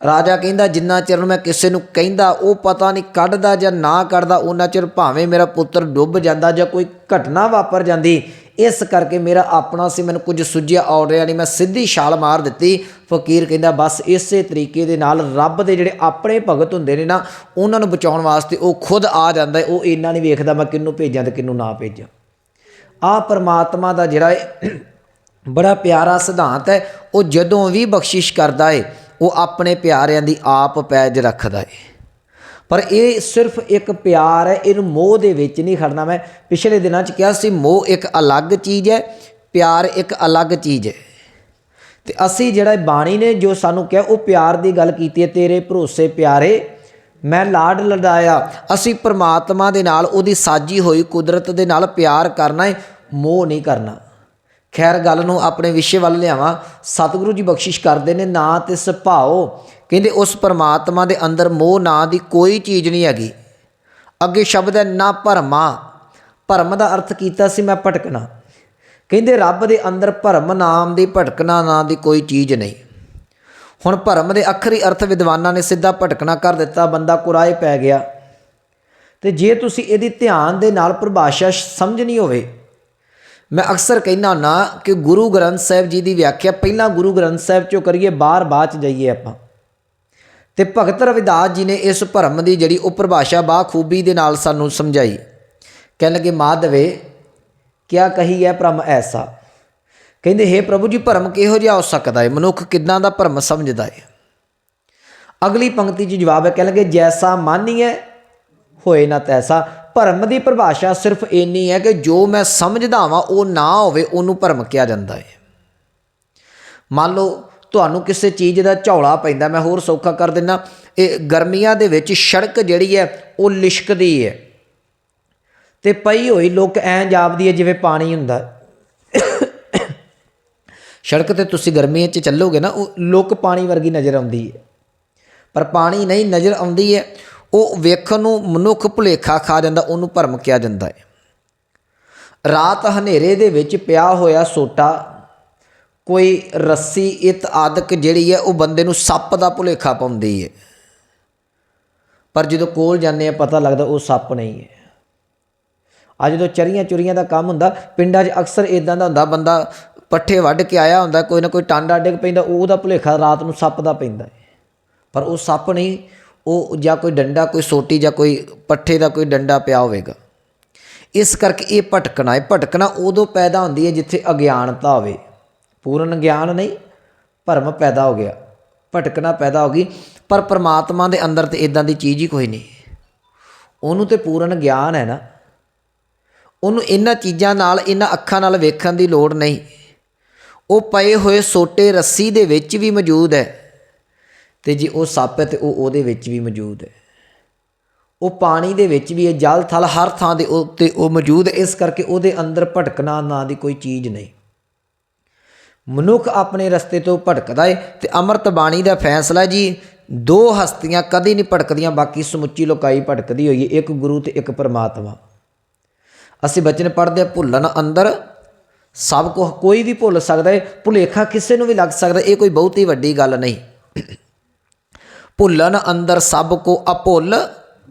ਰਾਜਾ ਕਹਿੰਦਾ, ਜਿੰਨਾ ਚਿਰ ਮੈਂ ਕਿਸੇ ਨੂੰ ਕਹਿੰਦਾ, ਉਹ ਪਤਾ ਨਹੀਂ ਕੱਢਦਾ ਜਾਂ ਨਾ ਕੱਢਦਾ, ਉਹਨਾਂ ਚਿਰ ਭਾਵੇਂ ਮੇਰਾ ਪੁੱਤਰ ਡੁੱਬ ਜਾਂਦਾ ਜਾਂ ਕੋਈ ਘਟਨਾ ਵਾਪਰ ਜਾਂਦੀ ਇਸ ਕਰਕੇ ਮੇਰਾ ਆਪਣਾ ਸੀ, ਮੈਨੂੰ ਕੁਝ ਸੁਝਿਆ ਔੜ ਰਿਹਾ ਨਹੀਂ। ਮੈਂ ਸਿੱਧੀ ਛਾਲ ਮਾਰ ਦਿੱਤੀ। ਫਕੀਰ ਕਹਿੰਦਾ, ਬਸ ਇਸੇ ਤਰੀਕੇ ਦੇ ਨਾਲ ਰੱਬ ਦੇ ਜਿਹੜੇ ਆਪਣੇ ਭਗਤ ਹੁੰਦੇ ਨੇ ਨਾ, ਉਹਨਾਂ ਨੂੰ ਬਚਾਉਣ ਵਾਸਤੇ ਉਹ ਖੁਦ ਆ ਜਾਂਦਾ ਉਹ ਇੰਨਾ ਨਹੀਂ ਵੇਖਦਾ, ਮੈਂ ਕਿਹਨੂੰ ਭੇਜਾਂ ਤੇ ਕਿਹਨੂੰ ਨਾ ਭੇਜਾਂ। ਆ ਪਰਮਾਤਮਾ ਦਾ ਜਿਹੜਾ ਹੈ ਬੜਾ ਪਿਆਰਾ ਸਿਧਾਂਤ ਹੈ, ਉਹ ਜਦੋਂ ਵੀ ਬਖਸ਼ਿਸ਼ ਕਰਦਾ ਏ, ਉਹ ਆਪਣੇ ਪਿਆਰਿਆਂ ਦੀ ਆਪ ਪੈਜ ਰੱਖਦਾ ਏ। ਪਰ ਇਹ ਸਿਰਫ ਇੱਕ ਪਿਆਰ ਹੈ, ਇਹਨੂੰ ਮੋਹ ਦੇ ਵਿੱਚ ਨਹੀਂ ਖੜਨਾ। ਮੈਂ ਪਿਛਲੇ ਦਿਨਾਂ 'ਚ ਕਿਹਾ ਸੀ, ਮੋਹ ਇੱਕ ਅਲੱਗ ਚੀਜ਼ ਹੈ, ਪਿਆਰ ਇੱਕ ਅਲੱਗ ਚੀਜ਼ ਹੈ। ਤੇ ਅਸੀਂ ਜਿਹੜਾ ਬਾਣੀ ਨੇ ਜੋ ਸਾਨੂੰ ਕਿਹਾ, ਉਹ ਪਿਆਰ ਦੀ ਗੱਲ ਕੀਤੀ ਹੈ, ਤੇਰੇ ਭਰੋਸੇ ਪਿਆਰੇ, ਮੈਂ ਲਾਡ ਲੜਾਇਆ। ਅਸੀਂ ਪ੍ਰਮਾਤਮਾ ਦੇ ਨਾਲ, ਉਹਦੀ ਸਾਜੀ ਹੋਈ ਕੁਦਰਤ ਦੇ ਨਾਲ ਪਿਆਰ ਕਰਨਾ ਹੈ, ਮੋਹ ਨਹੀਂ ਕਰਨਾ। ਖੈਰ, ਗੱਲ ਨੂੰ ਆਪਣੇ ਵਿਸ਼ੇ ਵੱਲ ਲਿਆਵਾਂ। ਸਤਿਗੁਰੂ ਜੀ ਬਖਸ਼ਿਸ਼ ਕਰਦੇ ਨੇ, ਨਾ ਤੇ ਸੁਭਾਓ ਕਹਿੰਦੇ ਉਸ ਪਰਮਾਤਮਾ ਦੇ ਅੰਦਰ ਮੋਹ ਨਾਂ ਦੀ ਕੋਈ ਚੀਜ਼ ਨਹੀਂ ਹੈਗੀ। ਅੱਗੇ ਸ਼ਬਦ ਹੈ, ਨਾ ਭਰਮਾ। ਭਰਮ ਦਾ ਅਰਥ ਕੀਤਾ ਸੀ ਮੈਂ ਭਟਕਣਾ। ਕਹਿੰਦੇ ਰੱਬ ਦੇ ਅੰਦਰ ਭਰਮ ਨਾਮ ਦੀ ਭਟਕਣਾ ਨਾਂ ਦੀ ਕੋਈ ਚੀਜ਼ ਨਹੀਂ। ਹੁਣ ਭਰਮ ਦੇ ਅੱਖਰੀ ਅਰਥ ਵਿਦਵਾਨਾਂ ਨੇ ਸਿੱਧਾ ਭਟਕਣਾ ਕਰ ਦਿੱਤਾ, ਬੰਦਾ ਕੁਰਾਏ ਪੈ ਗਿਆ। ਤੇ ਜੇ ਤੁਸੀਂ ਇਹਦੀ ਧਿਆਨ ਦੇ ਨਾਲ ਪਰਿਭਾਸ਼ਾ ਸਮਝਣੀ ਹੋਵੇ, ਮੈਂ ਅਕਸਰ ਕਹਿੰਦਾ ਹੁੰਨਾ ਕਿ ਗੁਰੂ ਗ੍ਰੰਥ ਸਾਹਿਬ ਜੀ ਦੀ ਵਿਆਖਿਆ ਪਹਿਲਾਂ ਗੁਰੂ ਗ੍ਰੰਥ ਸਾਹਿਬ ਚੋਂ ਕਰੀਏ, ਬਾਹਰ ਬਾਅਦ ਚ ਜਾਈਏ ਆਪਾਂ। ਤੇ ਭਗਤ ਰਵਿਦਾਸ ਜੀ ਨੇ ਇਸ ਭਰਮ ਦੀ ਜਿਹੜੀ ਉਹ ਪਰਿਭਾਸ਼ਾ ਬਾ ਦੇ ਨਾਲ ਸਾਨੂੰ ਸਮਝਾਈ। ਕਹਿਣ ਲੱਗੇ, ਮਾਧਵੇ, ਕਿਆ ਕਹੀ ਹੈ ਭਰਮ ਐਸਾ? ਕਹਿੰਦੇ हे ਪ੍ਰਭੂ ਜੀ, ਭਰਮ ਕਿਹੋ ਜਿਹਾ ਹੋ ਸਕਦਾ ਹੈ ਮਨੁੱਖ ਕਿਦਾਂ ਦਾ ਭਰਮ ਸਮਝਦਾ ਹੈ ਅਗਲੀ ਪੰਕਤੀ 'ਚ ਜਵਾਬ ਹੈ, ਕਹਿਣ ਲੱਗੇ, ਜੈਸਾ ਮਾਨੀਏ ਹੋਏ ਨਾ ਤੈਸਾ। ਭਰਮ ਦੀ ਪਰਿਭਾਸ਼ਾ ਸਿਰਫ ਇੰਨੀ ਹੈ ਕਿ ਜੋ ਮੈਂ ਸਮਝਦਾ ਵਾਂ, ਉਹ ਨਾ ਹੋਵੇ, ਉਹਨੂੰ ਭਰਮ ਕਿਹਾ ਜਾਂਦਾ ਹੈ ਮੰਨ ਲਓ ਤੁਹਾਨੂੰ ਕਿਸੇ ਚੀਜ਼ ਦਾ ਝੌਲਾ ਪੈਂਦਾ, ਮੈਂ ਹੋਰ ਸੌਖਾ ਕਰ ਦਿੰਦਾ ਇਹ ਗਰਮੀਆਂ ਦੇ ਵਿੱਚ ਸੜਕ ਜਿਹੜੀ ਹੈ, ਉਹ ਲਿਸ਼ਕਦੀ ਹੈ। ਤੇ ਪਈ ਹੋਈ ਲੋਕ ਐਂ ਜਾਪਦੀ ਹੈ ਜਿਵੇਂ ਪਾਣੀ ਹੁੰਦਾ। ਸੜਕ ਤੇ ਤੁਸੀਂ ਗਰਮੀਆਂ 'ਚ ਚੱਲੋਗੇ ਨਾ, ਉਹ ਲੋਕ ਪਾਣੀ ਵਰਗੀ ਨਜ਼ਰ ਆਉਂਦੀ ਹੈ। ਪਰ ਪਾਣੀ ਨਹੀਂ, ਨਜ਼ਰ ਆਉਂਦੀ ਹੈ। ਉਹ ਵੇਖਣ ਨੂੰ ਮਨੁੱਖ ਭੁਲੇਖਾ ਖਾ ਜਾਂਦਾ, ਉਹਨੂੰ ਭਰਮ ਕਿਹਾ ਜਾਂਦਾ ਹੈ। ਰਾਤ ਹਨੇਰੇ ਦੇ ਵਿੱਚ ਪਿਆ ਹੋਇਆ ਸੋਟਾ ਕੋਈ ਰੱਸੀ, ਇਤ, ਆਦਿਕ ਜਿਹੜੀ ਹੈ, ਉਹ ਬੰਦੇ ਨੂੰ ਸੱਪ ਦਾ ਭੁਲੇਖਾ ਪਾਉਂਦੀ ਹੈ। ਪਰ ਜਦੋਂ ਕੋਲ ਜਾਂਦੇ ਆ ਪਤਾ ਲੱਗਦਾ ਉਹ ਸੱਪ ਨਹੀਂ ਹੈ। ਆ ਜਦੋਂ ਚਰੀਆਂ ਚੁਰੀਆਂ ਦਾ ਕੰਮ ਹੁੰਦਾ, ਪਿੰਡਾਂ 'ਚ ਅਕਸਰ ਇਦਾਂ ਦਾ ਹੁੰਦਾ, ਬੰਦਾ ਪੱਠੇ ਵੱਢ ਕੇ ਆਇਆ ਹੁੰਦਾ, ਕੋਈ ਨਾ ਕੋਈ ਟਾਂਡਾ ਡਿੱਗ ਪੈਂਦਾ, ਉਹਦਾ ਭੁਲੇਖਾ ਰਾਤ ਨੂੰ ਸੱਪ ਦਾ ਪੈਂਦਾ ਪਰ ਉਹ ਸੱਪ ਨਹੀਂ, ਉਹ ਜਾਂ ਕੋਈ ਡੰਡਾ, ਕੋਈ ਸੋਟੀ ਜਾਂ ਕੋਈ ਪੱਠੇ ਦਾ ਕੋਈ ਡੰਡਾ ਪਿਆ ਹੋਵੇਗਾ। ਇਸ ਕਰਕੇ ਇਹ ਭਟਕਣਾ ਹੈ। ਭਟਕਣਾ ਉਦੋਂ ਪੈਦਾ ਹੁੰਦੀ ਹੈ ਜਿੱਥੇ ਅਗਿਆਨਤਾ ਹੋਵੇ। ਪੂਰਨ ਗਿਆਨ ਨਹੀਂ, ਭਰਮ ਪੈਦਾ ਹੋ ਗਿਆ। ਭਟਕਣਾ ਪੈਦਾ ਹੋ ਗਈ, ਪਰ ਪ੍ਰਮਾਤਮਾ ਦੇ ਅੰਦਰ ਤੇ ਇਦਾਂ ਦੀ ਚੀਜ਼ ਹੀ ਕੋਈ ਨਹੀਂ। ਉਹਨੂੰ ਤੇ ਪੂਰਨ ਗਿਆਨ ਹੈ ਨਾ। ਉਹਨੂੰ ਇਹਨਾਂ ਚੀਜ਼ਾਂ ਨਾਲ, ਇਹਨਾਂ ਅੱਖਾਂ ਨਾਲ ਵੇਖਣ ਦੀ ਲੋੜ ਨਹੀਂ। ਉਹ ਪਏ ਹੋਏ ਸੋਟੇ ਰੱਸੀ ਦੇ ਵਿੱਚ ਵੀ ਮੌਜੂਦ ਹੈ ਤੇ ਜੇ ਉਹ ਸੱਪ ਹੈ ਤੇ ਉਹ ਉਹਦੇ ਵਿੱਚ ਵੀ ਮੌਜੂਦ ਹੈ। ਉਹ ਪਾਣੀ ਦੇ ਵਿੱਚ ਵੀ ਹੈ, ਜਲ ਥਲ ਹਰ ਥਾਂ ਦੇ ਉੱਤੇ ਉਹ ਮੌਜੂਦ ਇਸ ਕਰਕੇ ਉਹਦੇ ਅੰਦਰ ਭਟਕਣਾ ਨਾਂ ਦੀ ਕੋਈ ਚੀਜ਼ ਨਹੀਂ। ਮਨੁੱਖ ਆਪਣੇ ਰਸਤੇ ਤੋਂ ਭਟਕਦਾ ਏ ਤੇ ਅੰਮ੍ਰਿਤ ਬਾਣੀ ਦਾ ਫੈਸਲਾ ਜੀ, ਦੋ ਹਸਤੀਆਂ ਕਦੀ ਨਹੀਂ ਭਟਕਦੀਆਂ, ਬਾਕੀ ਸਮੁੱਚੀ ਲੋਕਾਈ ਭਟਕਦੀ ਹੋਈ ਹੈ ਇੱਕ ਗੁਰੂ ਤੇ ਇੱਕ ਪਰਮਾਤਮਾ। ਅਸੀਂ ਬਚਨ ਪੜ੍ਹਦੇ ਹਾਂ, ਭੁੱਲਣ ਅੰਦਰ ਸਭ ਕੋ ਕੋਈ ਵੀ ਭੁੱਲ ਸਕਦਾ ਏ, ਭੁਲੇਖਾ ਕਿਸੇ ਨੂੰ ਵੀ ਲੱਗ ਸਕਦਾ, ਇਹ ਕੋਈ ਬਹੁਤੀ ਵੱਡੀ ਗੱਲ ਨਹੀਂ। ਭੁੱਲਣ ਅੰਦਰ ਸਭ ਕੋ ਅਭੁੱਲ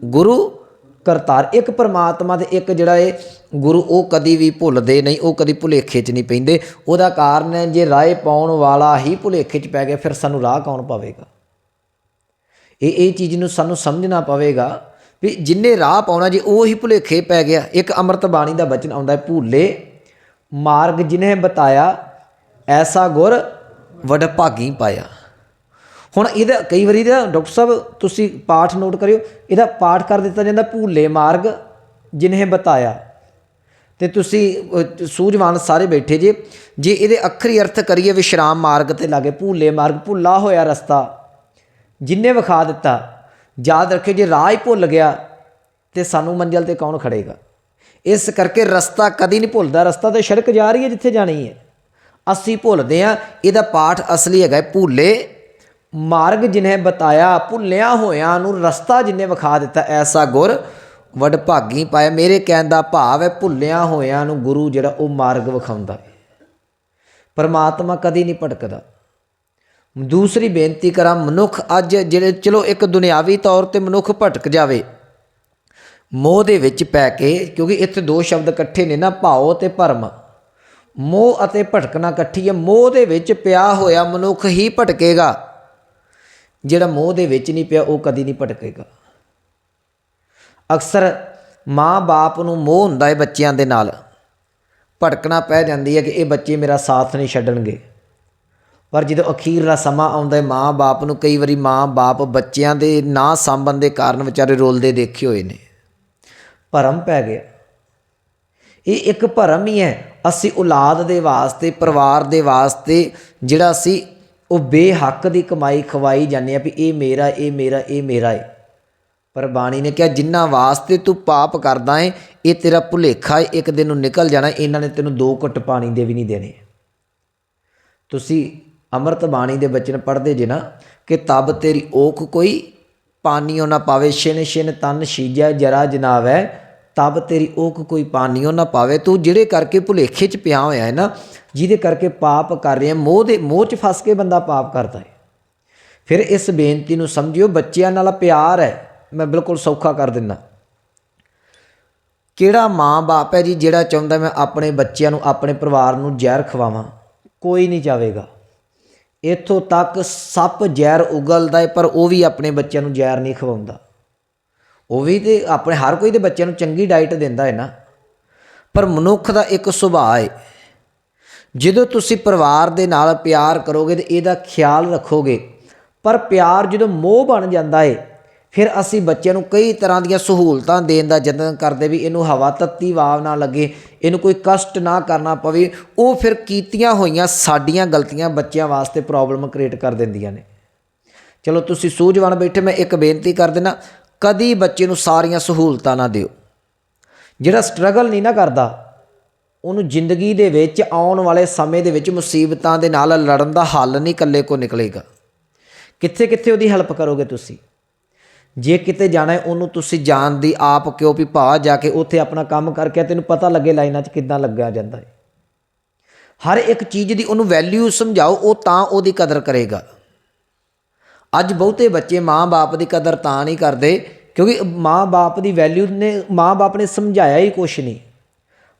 ਗੁਰੂ ਕਰਤਾਰ। ਇੱਕ ਪਰਮਾਤਮਾ ਤੇ ਇੱਕ ਜਿਹੜਾ ਇਹ ਗੁਰੂ, ਉਹ ਕਦੀ ਵੀ ਭੁੱਲਦੇ ਨਹੀਂ, ਉਹ ਕਦੀ ਭੁਲੇਖੇ 'ਚ ਨਹੀਂ ਪੈਂਦੇ। ਉਹਦਾ ਕਾਰਨ ਹੈ, ਜੇ ਰਾਏ ਪਾਉਣ ਵਾਲਾ ਹੀ ਭੁਲੇਖੇ 'ਚ ਪੈ ਗਿਆ, ਫਿਰ ਸਾਨੂੰ ਰਾਹ ਕੌਣ ਪਾਵੇਗਾ? ਇਹ ਇਹ ਚੀਜ਼ ਨੂੰ ਸਾਨੂੰ ਸਮਝਣਾ ਪਵੇਗਾ ਵੀ ਜਿੰਨੇ ਰਾਹ ਪਾਉਣਾ, ਜੇ ਉਹ ਹੀ ਭੁਲੇਖੇ ਪੈ ਗਿਆ, ਇੱਕ ਅੰਮ੍ਰਿਤ ਬਾਣੀ ਦਾ ਬਚਨ ਆਉਂਦਾ ਹੈ, ਭੂਲੇ ਮਾਰਗ ਜਿਨ੍ਹੇ ਬਤਾਇਆ, ਐਸਾ ਗੁਰ ਵਡ ਭਾਗੀ ਪਾਇਆ। ਹੁਣ ਇਹਦਾ ਕਈ ਵਾਰੀ ਦਾ ਡਾਕਟਰ ਸਾਹਿਬ ਤੁਸੀਂ ਪਾਠ ਨੋਟ ਕਰਿਓ ਇਹਦਾ ਪਾਠ ਕਰ ਦਿੱਤਾ ਜਾਂਦਾ ਭੂਲੇ ਮਾਰਗ ਜਿਨ੍ਹੇ ਬਤਾਇਆ। ਤੇ ਤੁਸੀਂ ਸੂਝਵਾਨ ਸਾਰੇ ਬੈਠੇ ਜੇ ਜੇ ਇਹਦੇ ਅੱਖਰੀ ਅਰਥ ਕਰੀਏ ਵਿਸ਼ਰਾਮ ਮਾਰਗ ਤੇ ਲਾਗੇ ਭੂਲੇ ਮਾਰਗ ਭੁੱਲਾ ਹੋਇਆ ਰਸਤਾ ਜਿੰਨੇ ਵਿਖਾ ਦਿੱਤਾ ਯਾਦ ਰੱਖਿਓ ਜੇ ਰਾਹ ਹੀ ਭੁੱਲ ਗਿਆ ਤੇ ਸਾਨੂੰ ਮੰਜ਼ਲ ਤੇ ਕੌਣ ਖੜੇਗਾ? ਇਸ ਕਰਕੇ ਰਸਤਾ ਕਦੀ ਨਹੀਂ ਭੁੱਲਦਾ ਰਸਤਾ ਤੇ ਸੜਕ ਜਾ ਰਹੀ ਹੈ ਜਿੱਥੇ ਜਾਣੀ ਹੈ। ਅਸੀਂ ਭੁੱਲਦੇ ਆ ਇਹਦਾ ਪਾਠ ਅਸਲੀ ਹੈਗਾ ਹੈ, ਭੁੱਲੇ ਮਾਰਗ ਜਿਨੇ ਬਤਾਇਆ, ਭੁੱਲਿਆ ਹੋਇਆਂ ਨੂੰ ਰਸਤਾ ਜਿਨੇ ਵਿਖਾ ਦਿੱਤਾ, ਐਸਾ ਗੁਰ ਵਡ ਭਾਗੀ ਪਾਇਆ। ਮੇਰੇ ਕਹਿਣ ਦਾ ਭਾਵ ਹੈ, ਭੁੱਲਿਆ ਹੋਇਆਂ ਨੂੰ ਗੁਰੂ ਜਿਹੜਾ ਉਹ ਮਾਰਗ ਵਿਖਾਉਂਦਾ ਹੈ। ਪਰਮਾਤਮਾ ਕਦੀ ਨਹੀਂ ਭਟਕਦਾ। ਦੂਸਰੀ ਬੇਨਤੀ ਕਰਾਂ, ਮਨੁੱਖ ਅੱਜ ਜਿਹੜੇ, ਚਲੋ ਇੱਕ ਦੁਨਿਆਵੀ ਤੌਰ ਤੇ ਮਨੁੱਖ ਭਟਕ ਜਾਵੇ, ਮੋਹ ਦੇ ਵਿੱਚ ਪੈ ਕੇ, ਕਿਉਂਕਿ ਇੱਥੇ ਦੋ ਸ਼ਬਦ ਇਕੱਠੇ ਨੇ ਨਾ, ਭਾਉ ਤੇ ਭਰਮ। ਮੋਹ ਅਤੇ ਭਟਕਣਾ ਇਕੱਠੀ ਹੈ। ਮੋਹ ਦੇ ਵਿੱਚ ਪਿਆ ਹੋਇਆ ਮਨੁੱਖ ਹੀ ਭਟਕੇਗਾ। ਜਿਹੜਾ ਮੋਹ ਦੇ ਵਿੱਚ ਨਹੀਂ ਪਿਆ, ਉਹ ਕਦੀ ਨਹੀਂ ਭਟਕੇਗਾ। ਅਕਸਰ ਮਾਂ-ਬਾਪ ਨੂੰ ਮੋਹ ਹੁੰਦਾ ਹੈ ਬੱਚਿਆਂ ਦੇ ਨਾਲ। ਭਟਕਣਾ ਪੈ ਜਾਂਦੀ ਹੈ ਕਿ ਇਹ ਬੱਚੇ ਮੇਰਾ ਸਾਥ ਨਹੀਂ ਛੱਡਣਗੇ। ਪਰ ਜਦੋਂ ਅਖੀਰ ਦਾ ਸਮਾਂ ਆਉਂਦਾ ਹੈ ਮਾਂ-ਬਾਪ ਨੂੰ ਕਈ ਵਾਰੀ ਮਾਂ-ਬਾਪ ਬੱਚਿਆਂ ਦੇ ਨਾ ਸਾਂਭਣ ਦੇ ਕਾਰਨ ਵਿਚਾਰੇ ਰੋਲਦੇ ਦੇਖੇ ਹੋਏ ਨੇ। ਭਰਮ ਪੈ ਗਿਆ। ਇਹ ਇੱਕ ਭਰਮ ਹੀ ਹੈ। ਅਸੀਂ ਔਲਾਦ ਦੇ ਵਾਸਤੇ, ਪਰਿਵਾਰ ਦੇ ਵਾਸਤੇ ਜਿਹੜਾ ਅਸੀਂ ਉਹ ਬੇਹੱਕ ਦੀ ਕਮਾਈ ਖਵਾਈ ਜਾਂਦੇ ਆ ਵੀ ਇਹ ਮੇਰਾ ਇਹ ਮੇਰਾ ਇਹ ਮੇਰਾ ਹੈ ਪਰ ਬਾਣੀ ਨੇ ਕਿਹਾ, ਜਿੰਨਾ ਵਾਸਤੇ ਤੂੰ ਪਾਪ ਕਰਦਾ ਏ, ਇਹ ਤੇਰਾ ਭੁਲੇਖਾ ਹੈ ਇੱਕ ਦਿਨ ਨੂੰ ਨਿਕਲ ਜਾਣਾ, ਇਹਨਾਂ ਨੇ ਤੈਨੂੰ ਦੋ ਘੁੱਟ ਪਾਣੀ ਦੇ ਵੀ ਨਹੀਂ ਦੇਣੇ। ਤੁਸੀਂ ਅੰਮ੍ਰਿਤ ਬਾਣੀ ਦੇ ਬਚਨ ਪੜ੍ਹਦੇ ਜੇ ਨਾ, ਕਿ ਤਬ ਤੇਰੀ ਓਖ ਕੋਈ ਪਾਣੀਓ ਨਾ ਪਾਵੇ ਛਿਨ ਛਿਨ ਤਨ ਸ਼ੀਜਾ ਜਰਾ ਜਨਾਵੈ ਤਬ ਤੇਰੀ ਓਖ ਕੋਈ ਪਾਣੀਓ ਨਾ ਪਾਵੇ। ਤੂੰ ਜਿਹੜੇ ਕਰਕੇ ਭੁਲੇਖੇ ਚ ਪਿਆ ਹੋਇਆ ਹੈ ਨਾ, ਜਿਹਦੇ ਕਰਕੇ ਪਾਪ ਕਰ ਰਿਹਾ, ਮੋਹ ਦੇ ਮੋਹ ਚ ਫਸ ਕੇ ਬੰਦਾ ਪਾਪ ਕਰਦਾ ਹੈ। ਫਿਰ ਇਸ ਬੇਨਤੀ ਨੂੰ ਸਮਝਿਓ, ਬੱਚਿਆਂ ਨਾਲ ਪਿਆਰ ਹੈ। ਮੈਂ ਬਿਲਕੁਲ ਸੌਖਾ ਕਰ ਦਿੰਦਾ। ਕਿਹੜਾ ਮਾਂ-ਬਾਪ ਹੈ ਜੀ ਜਿਹੜਾ ਚਾਹੁੰਦਾ ਮੈਂ ਆਪਣੇ ਬੱਚਿਆਂ ਨੂੰ, ਆਪਣੇ ਪਰਿਵਾਰ ਨੂੰ ਜ਼ਹਿਰ ਖਵਾਵਾਂ? ਕੋਈ ਨਹੀਂ ਚਾਹੇਗਾ ਇੱਥੋਂ ਤੱਕ ਸੱਪ ਜ਼ਹਿਰ ਉਗਲਦਾ ਹੈ, ਪਰ ਉਹ ਵੀ ਆਪਣੇ ਬੱਚਿਆਂ ਨੂੰ ਜ਼ਹਿਰ ਨਹੀਂ ਖਵਾਉਂਦਾ। ਉਹ ਵੀ ਤੇ ਆਪਣੇ ਹਰ ਕੋਈ ਦੇ ਬੱਚਿਆਂ ਨੂੰ ਚੰਗੀ ਡਾਈਟ ਦਿੰਦਾ ਹੈ ਨਾ। ਪਰ ਮਨੁੱਖ ਦਾ ਇੱਕ ਸੁਭਾਅ ਹੈ। ਜਦੋਂ ਤੁਸੀਂ ਪਰਿਵਾਰ ਦੇ ਨਾਲ ਪਿਆਰ ਕਰੋਗੇ ਤੇ ਇਹਦਾ ਖਿਆਲ ਰੱਖੋਗੇ। ਪਰ ਪਿਆਰ ਜਦੋਂ ਮੋਹ ਬਣ ਜਾਂਦਾ ਏ ਫਿਰ ਅਸੀਂ ਬੱਚਿਆਂ ਨੂੰ ਕਈ ਤਰ੍ਹਾਂ ਦੀਆਂ ਸਹੂਲਤਾਂ ਦੇਣ ਦਾ ਯਤਨ ਕਰਦੇ ਵੀ ਇਹਨੂੰ ਹਵਾ ਤੱਤੀ ਵਾਵ ਨਾ ਲੱਗੇ, ਇਹਨੂੰ ਕੋਈ ਕਸ਼ਟ ਨਾ ਕਰਨਾ ਪਵੇ। ਉਹ ਫਿਰ ਕੀਤੀਆਂ ਹੋਈਆਂ ਸਾਡੀਆਂ ਗਲਤੀਆਂ ਬੱਚਿਆਂ ਵਾਸਤੇ ਪ੍ਰੋਬਲਮ ਕ੍ਰੀਏਟ ਕਰ ਦਿੰਦੀਆਂ ਨੇ। ਚਲੋ ਤੁਸੀਂ ਸੂਝਵਾਨ ਬੈਠੇ, ਮੈਂ ਇੱਕ ਬੇਨਤੀ ਕਰ ਦੇਣਾ ਕਦੀ ਬੱਚੇ ਨੂੰ ਸਾਰੀਆਂ ਸਹੂਲਤਾਂ ਨਾ ਦਿਓ। ਜਿਹੜਾ ਸਟਰਗਲ ਨਹੀਂ ਨਾ ਕਰਦਾ, ਉਹਨੂੰ ਜ਼ਿੰਦਗੀ ਦੇ ਵਿੱਚ ਆਉਣ ਵਾਲੇ ਸਮੇਂ ਦੇ ਵਿੱਚ ਮੁਸੀਬਤਾਂ ਦੇ ਨਾਲ ਲੜਨ ਦਾ ਹੱਲ ਨਹੀਂ ਇਕੱਲੇ ਕੋ ਨਿਕਲੇਗਾ। ਕਿੱਥੇ ਕਿੱਥੇ ਉਹਦੀ ਹੈਲਪ ਕਰੋਗੇ ਤੁਸੀਂ? ਜੇ ਕਿਤੇ ਜਾਣਾ ਹੈ, ਉਹਨੂੰ ਤੁਸੀਂ ਜਾਣ ਦੀ ਆਪ ਕਿਉਂ ਵੀ ਭਾ ਜਾ ਕੇ ਉੱਥੇ ਆਪਣਾ ਕੰਮ ਕਰਕੇ ਤੈਨੂੰ ਪਤਾ ਲੱਗੇ ਲਾਈਨਾਂ 'ਚ ਕਿੱਦਾਂ ਲੱਗਿਆ ਜਾਂਦਾ ਹੈ। ਹਰ ਇੱਕ ਚੀਜ਼ ਦੀ ਉਹਨੂੰ ਵੈਲਿਊ ਸਮਝਾਓ, ਉਹ ਤਾਂ ਉਹਦੀ ਕਦਰ ਕਰੇਗਾ। ਅੱਜ ਬਹੁਤੇ ਬੱਚੇ ਮਾਂ-ਬਾਪ ਦੀ ਕਦਰ ਤਾਂ ਨਹੀਂ ਕਰਦੇ, ਕਿਉਂਕਿ ਮਾਂ-ਬਾਪ ਦੀ ਵੈਲਿਊ ਨੇ ਮਾਂ-ਬਾਪ ਨੇ ਸਮਝਾਇਆ ਹੀ ਕੁਛ ਨਹੀਂ।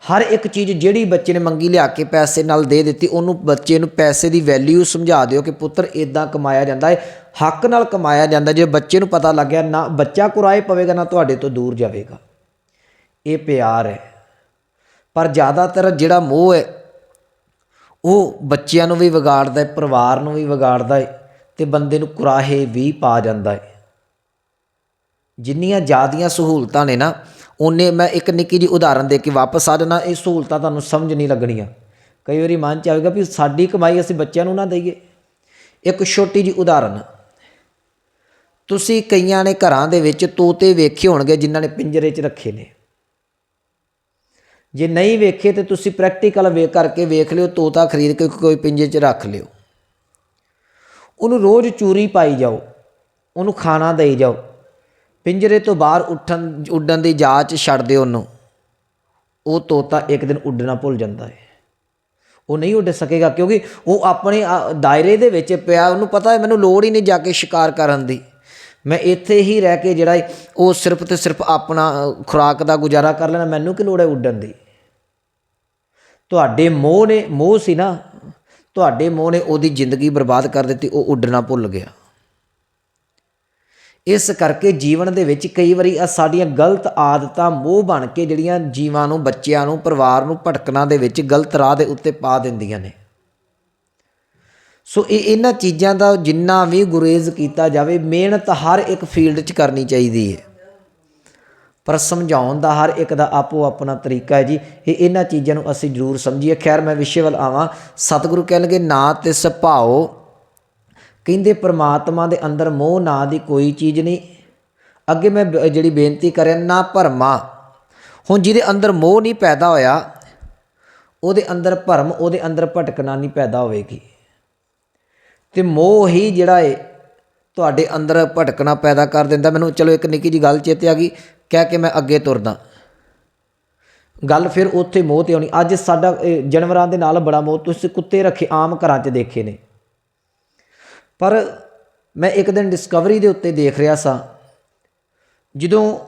ਹਰ ਇੱਕ ਚੀਜ਼ ਜਿਹੜੀ ਬੱਚੇ ਨੇ ਮੰਗੀ ਲਿਆ ਕੇ ਪੈਸੇ ਨਾਲ ਦੇ ਦਿੱਤੀ, ਉਹਨੂੰ ਬੱਚੇ ਨੂੰ ਪੈਸੇ ਦੀ ਵੈਲਿਊ ਸਮਝਾ ਦਿਓ ਕਿ ਪੁੱਤਰ ਇਦਾਂ ਕਮਾਇਆ ਜਾਂਦਾ ਹੈ, ਹੱਕ ਨਾਲ ਕਮਾਇਆ ਜਾਂਦਾ, ਜੇ ਬੱਚੇ ਨੂੰ ਪਤਾ ਲੱਗਿਆ ਨਾ ਬੱਚਾ ਕੁਰਾਏ ਪਵੇਗਾ, ਨਾ ਤੁਹਾਡੇ ਤੋਂ ਦੂਰ ਜਾਵੇਗਾ। ਇਹ ਪਿਆਰ ਹੈ। ਪਰ ਜ਼ਿਆਦਾਤਰ ਜਿਹੜਾ ਮੋਹ ਹੈ, ਉਹ ਬੱਚਿਆਂ ਨੂੰ ਵੀ ਵਿਗਾੜਦਾ ਹੈ, ਪਰਿਵਾਰ ਨੂੰ ਵੀ ਵਿਗਾੜਦਾ ਹੈ। ਤੇ ਬੰਦੇ ਨੂੰ ਕੁਰਾਹੇ ਵੀ ਪਾ ਜਾਂਦਾ ਹੈ। ਜਿੰਨੀਆਂ ਜ਼ਿਆਦੀਆਂ ਸਹੂਲਤਾਂ ਨੇ ਨਾ, ਉਹਨੇ ਮੈਂ ਇੱਕ ਨਿੱਕੀ ਜੀ ਉਦਾਹਰਨ ਦੇ ਕੇ ਵਾਪਸ ਆ ਜਾਣਾ, ਇਹ ਸਹੂਲਤਾਂ ਤੁਹਾਨੂੰ ਸਮਝ ਨਹੀਂ ਲੱਗਣੀਆਂ। ਕਈ ਵਾਰੀ ਮਨ ਚ ਆਵੇਗਾ ਵੀ ਸਾਡੀ ਕਮਾਈ ਅਸੀਂ ਬੱਚਿਆਂ ਨੂੰ ਨਾ ਦਈਏ। ਇੱਕ ਛੋਟੀ ਜੀ ਉਦਾਹਰਨ। ਤੁਸੀਂ ਕਈਆਂ ਨੇ ਘਰਾਂ ਦੇ ਵਿੱਚ ਤੋਤੇ ਵੇਖੇ ਹੋਣਗੇ ਜਿਨ੍ਹਾਂ ਨੇ ਪਿੰਜਰੇ 'ਚ ਰੱਖੇ ਨੇ। ਜੇ ਨਹੀਂ ਵੇਖੇ ਤੇ ਤੁਸੀਂ ਪ੍ਰੈਕਟੀਕਲ ਵੇ ਕਰਕੇ ਵੇਖ ਲਿਓ, ਤੋਤਾ ਖਰੀਦ ਕੇ ਕੋਈ ਪਿੰਜਰੇ 'ਚ ਰੱਖ ਲਿਓ। ਉਹਨੂੰ ਰੋਜ਼ ਚੂਰੀ ਪਾਈ ਜਾਓ ਉਹਨੂੰ ਖਾਣਾ ਦੇਈ ਜਾਓ। ਪਿੰਜਰੇ ਤੋਂ ਬਾਹਰ ਉੱਠਣ ਉੱਡਣ ਦੀ ਜਾਚ ਛੱਡ ਦਿਓ ਉਹਨੂੰ। ਉਹ ਤੋਤਾ ਇੱਕ ਦਿਨ ਉੱਡਣਾ ਭੁੱਲ ਜਾਂਦਾ ਹੈ। ਉਹ ਨਹੀਂ ਉੱਡ ਸਕੇਗਾ ਕਿਉਂਕਿ ਉਹ ਆਪਣੇ ਦਾਇਰੇ ਦੇ ਵਿੱਚ ਪਿਆ ਉਹਨੂੰ ਪਤਾ ਹੈ ਮੈਨੂੰ ਲੋੜ ਹੀ ਨਹੀਂ ਜਾ ਕੇ ਸ਼ਿਕਾਰ ਕਰਨ ਦੀ। ਮੈਂ ਇੱਥੇ ਹੀ ਰਹਿ ਕੇ ਜਿਹੜਾ ਹੈ, ਉਹ ਸਿਰਫ ਤੇ ਸਿਰਫ ਆਪਣਾ ਖੁਰਾਕ ਦਾ ਗੁਜ਼ਾਰਾ ਕਰ ਲੈਣਾ ਮੈਨੂੰ ਕੀ ਲੋੜ ਹੈ ਉੱਡਣ ਦੀ? ਤੁਹਾਡੇ ਮੋਹ ਨੇ ਮੋਹ ਸੀ ਨਾ ਤੁਹਾਡੇ ਮੋਹ ਨੇ ਉਹਦੀ ਜ਼ਿੰਦਗੀ ਬਰਬਾਦ ਕਰ ਦਿੱਤੀ, ਉਹ ਉੱਡਣਾ ਭੁੱਲ ਗਿਆ। ਇਸ ਕਰਕੇ ਜੀਵਨ ਦੇ ਵਿੱਚ ਕਈ ਵਾਰੀ ਆ ਸਾਡੀਆਂ ਗਲਤ ਆਦਤਾਂ ਮੋਹ ਬਣ ਕੇ ਜਿਹੜੀਆਂ ਜੀਵਾਂ ਨੂੰ, ਬੱਚਿਆਂ ਨੂੰ, ਪਰਿਵਾਰ ਨੂੰ ਭਟਕਣਾ ਦੇ ਵਿੱਚ ਗਲਤ ਰਾਹ ਦੇ ਉੱਤੇ ਪਾ ਦਿੰਦੀਆਂ ਨੇ। ਸੋ ਇਹ ਇਹਨਾਂ ਚੀਜ਼ਾਂ ਦਾ ਜਿੰਨਾ ਵੀ ਗੁਰੇਜ਼ ਕੀਤਾ ਜਾਵੇ, ਮਿਹਨਤ ਹਰ ਇੱਕ ਫੀਲਡ 'ਚ ਕਰਨੀ ਚਾਹੀਦੀ ਹੈ। ਪਰ ਸਮਝਾਉਣ ਦਾ ਹਰ ਇੱਕ ਦਾ ਆਪੋ ਆਪਣਾ ਤਰੀਕਾ ਹੈ ਜੀ। ਇਹ ਇਹਨਾਂ ਚੀਜ਼ਾਂ ਨੂੰ ਅਸੀਂ ਜ਼ਰੂਰ ਸਮਝੀਏ। ਖੈਰ, ਮੈਂ ਵਿਸ਼ੇ ਵੱਲ ਆਵਾਂ। ਸਤਿਗੁਰੂ ਕਹਿਣਗੇ, ਨਾ ਤੇ ਸੁਭਾਓ। ਕਹਿੰਦੇ, ਪ੍ਰਮਾਤਮਾ ਦੇ ਅੰਦਰ ਮੋਹ ਨਾਂ ਦੀ ਕੋਈ ਚੀਜ਼ ਨਹੀਂ। ਅੱਗੇ ਮੈਂ ਬ- ਜਿਹੜੀ ਬੇਨਤੀ ਕਰਿਆ ਨਾ ਭਰਮਾ। ਹੁਣ ਜਿਹਦੇ ਅੰਦਰ ਮੋਹ ਨਹੀਂ ਪੈਦਾ ਹੋਇਆ, ਉਹਦੇ ਅੰਦਰ ਭਰਮ, ਉਹਦੇ ਅੰਦਰ ਭਟਕਣਾ ਨਹੀਂ ਪੈਦਾ ਹੋਵੇਗੀ। ਤੇ ਮੋਹ ਹੀ ਜਿਹੜਾ ਏ, ਤੁਹਾਡੇ ਅੰਦਰ ਭਟਕਣਾ ਪੈਦਾ ਕਰ ਦਿੰਦਾ। ਮੈਨੂੰ ਚਲੋ ਇੱਕ ਨਿੱਕੀ ਜੀ ਗੱਲ ਚੇਤੇ ਆ ਗਈ। ਕਹਿ ਕੇ ਮੈਂ ਅੱਗੇ ਤੁਰਦਾ। ਗੱਲ ਫਿਰ ਉੱਥੇ ਮੋਹ ਤੇ ਆਉਣੀ। ਅੱਜ ਸਾਡਾ ਜਾਨਵਰਾਂ ਦੇ ਨਾਲ ਬੜਾ ਮੋਹ। ਤੁਸੀਂ ਕੁੱਤੇ ਰੱਖੇ, ਆਮ ਘਰਾਂ 'ਚ ਦੇਖੇ ਨੇ। ਪਰ ਮੈਂ ਇੱਕ ਦਿਨ ਡਿਸਕਵਰੀ ਦੇ ਉੱਤੇ ਦੇਖ ਰਿਹਾ ਸਾਂ। ਜਦੋਂ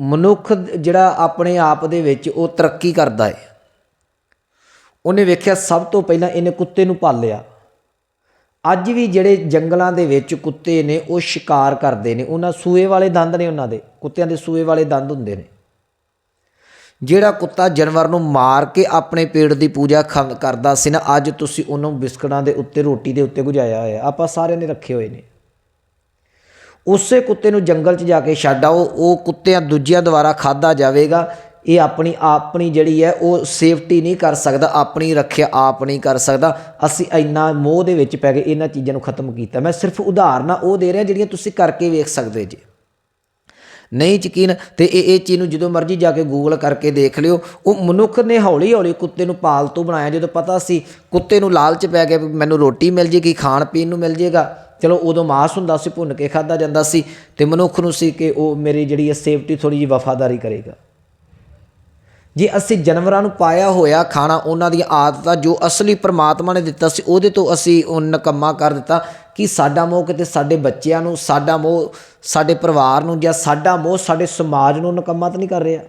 ਮਨੁੱਖ ਜਿਹੜਾ ਆਪਣੇ ਆਪ ਦੇ ਵਿੱਚ ਉਹ ਤਰੱਕੀ ਕਰਦਾ ਹੈ ਉਹਨੇ ਵੇਖਿਆ ਸਭ ਤੋਂ ਪਹਿਲਾਂ ਇਹਨੇ ਕੁੱਤੇ ਨੂੰ ਪਾਲਿਆ ਅੱਜ ਵੀ ਜਿਹੜੇ ਜੰਗਲਾਂ ਦੇ ਵਿੱਚ ਕੁੱਤੇ ਨੇ, ਉਹ ਸ਼ਿਕਾਰ ਕਰਦੇ ਨੇ। ਉਹਨਾਂ ਸੂਏ ਵਾਲੇ ਦੰਦ ਨੇ ਉਹਨਾਂ ਦੇ। ਕੁੱਤਿਆਂ ਦੇ ਸੂਏ ਵਾਲੇ ਦੰਦ ਹੁੰਦੇ ਨੇ। ਜਿਹੜਾ ਕੁੱਤਾ ਜਾਨਵਰ ਨੂੰ ਮਾਰ ਕੇ ਆਪਣੇ ਪੇਟ ਦੀ ਪੂਜਾ ਖ- ਕਰਦਾ ਸੀ ਨਾ, ਅੱਜ ਤੁਸੀਂ ਉਹਨੂੰ ਬਿਸਕਟਾਂ ਦੇ ਉੱਤੇ, ਰੋਟੀ ਦੇ ਉੱਤੇ ਗੁਜਾਇਆ ਹੋਇਆ। ਆਪਾਂ ਸਾਰਿਆਂ ਨੇ ਰੱਖੇ ਹੋਏ ਨੇ। ਉਸੇ ਕੁੱਤੇ ਨੂੰ ਜੰਗਲ 'ਚ ਜਾ ਕੇ ਛੱਡ ਆਓ। ਉਹ ਕੁੱਤਿਆਂ ਦੂਜਿਆਂ ਦੁਆਰਾ ਖਾਦਾ ਜਾਵੇਗਾ। ਇਹ ਆਪਣੀ ਆਪਣੀ ਜਿਹੜੀ ਹੈ, ਉਹ ਸੇਫਟੀ ਨਹੀਂ ਕਰ ਸਕਦਾ, ਆਪਣੀ ਰੱਖਿਆ ਆਪ ਨਹੀਂ ਕਰ ਸਕਦਾ। ਅਸੀਂ ਇੰਨਾ ਮੋਹ ਦੇ ਵਿੱਚ ਪੈ ਕੇ ਇਹਨਾਂ ਚੀਜ਼ਾਂ ਨੂੰ ਖਤਮ ਕੀਤਾ। ਮੈਂ ਸਿਰਫ ਉਦਾਹਰਨਾਂ ਉਹ ਦੇ ਰਿਹਾ ਜਿਹੜੀਆਂ ਤੁਸੀਂ ਕਰਕੇ ਵੇਖ ਸਕਦੇ ਜੀ। ਨਹੀਂ ਯਕੀਨ, ਤੇ ਇਹ ਇਹ ਚੀਜ਼ ਨੂੰ ਜਦੋਂ ਮਰਜ਼ੀ ਜਾ ਕੇ ਗੂਗਲ ਕਰਕੇ ਦੇਖ ਲਿਓ। ਉਹ ਮਨੁੱਖ ਨੇ ਹੌਲੀ ਹੌਲੀ ਕੁੱਤੇ ਨੂੰ ਪਾਲਤੂ ਬਣਾਇਆ। ਜਦੋਂ ਪਤਾ ਸੀ ਕੁੱਤੇ ਨੂੰ ਲਾਲਚ ਪੈ ਗਿਆ ਮੈਨੂੰ ਰੋਟੀ ਮਿਲ ਜੇਗੀ, ਖਾਣ ਪੀਣ ਨੂੰ ਮਿਲ ਜੇਗਾ, ਚਲੋ ਉਦੋਂ ਮਾਸ ਹੁੰਦਾ ਸੀ, ਭੁੰਨ ਕੇ ਖਾਦਾ ਜਾਂਦਾ ਸੀ। ਤੇ ਮਨੁੱਖ ਨੂੰ ਸੀ ਕਿ ਉਹ ਮੇਰੀ ਜਿਹੜੀ ਹੈ ਸੇਫਟੀ ਥੋੜੀ ਜਿਹੀ ਵਫਾਦਾਰੀ ਕਰੇਗਾ। ਜੇ ਅਸੀਂ ਜਾਨਵਰਾਂ ਨੂੰ ਪਾਇਆ ਹੋਇਆ ਖਾਣਾ ਉਹਨਾਂ ਦੀਆਂ ਆਦਤਾਂ ਜੋ ਅਸਲੀ ਪ੍ਰਮਾਤਮਾ ਨੇ ਦਿੱਤਾ ਸੀ, ਉਹਦੇ ਤੋਂ ਅਸੀਂ ਉਹ ਨਕੰਮਾ ਕਰ ਦਿੱਤਾ ਕਿ ਸਾਡਾ ਮੋਹ ਕਿਤੇ ਸਾਡੇ ਬੱਚਿਆਂ ਨੂੰ, ਸਾਡਾ ਮੋਹ ਸਾਡੇ ਪਰਿਵਾਰ ਨੂੰ ਜਾਂ ਸਾਡਾ ਮੋਹ ਸਾਡੇ ਸਮਾਜ ਨੂੰ ਨਕੰਮਾ ਤਾਂ ਨਹੀਂ ਕਰ ਰਿਹਾ।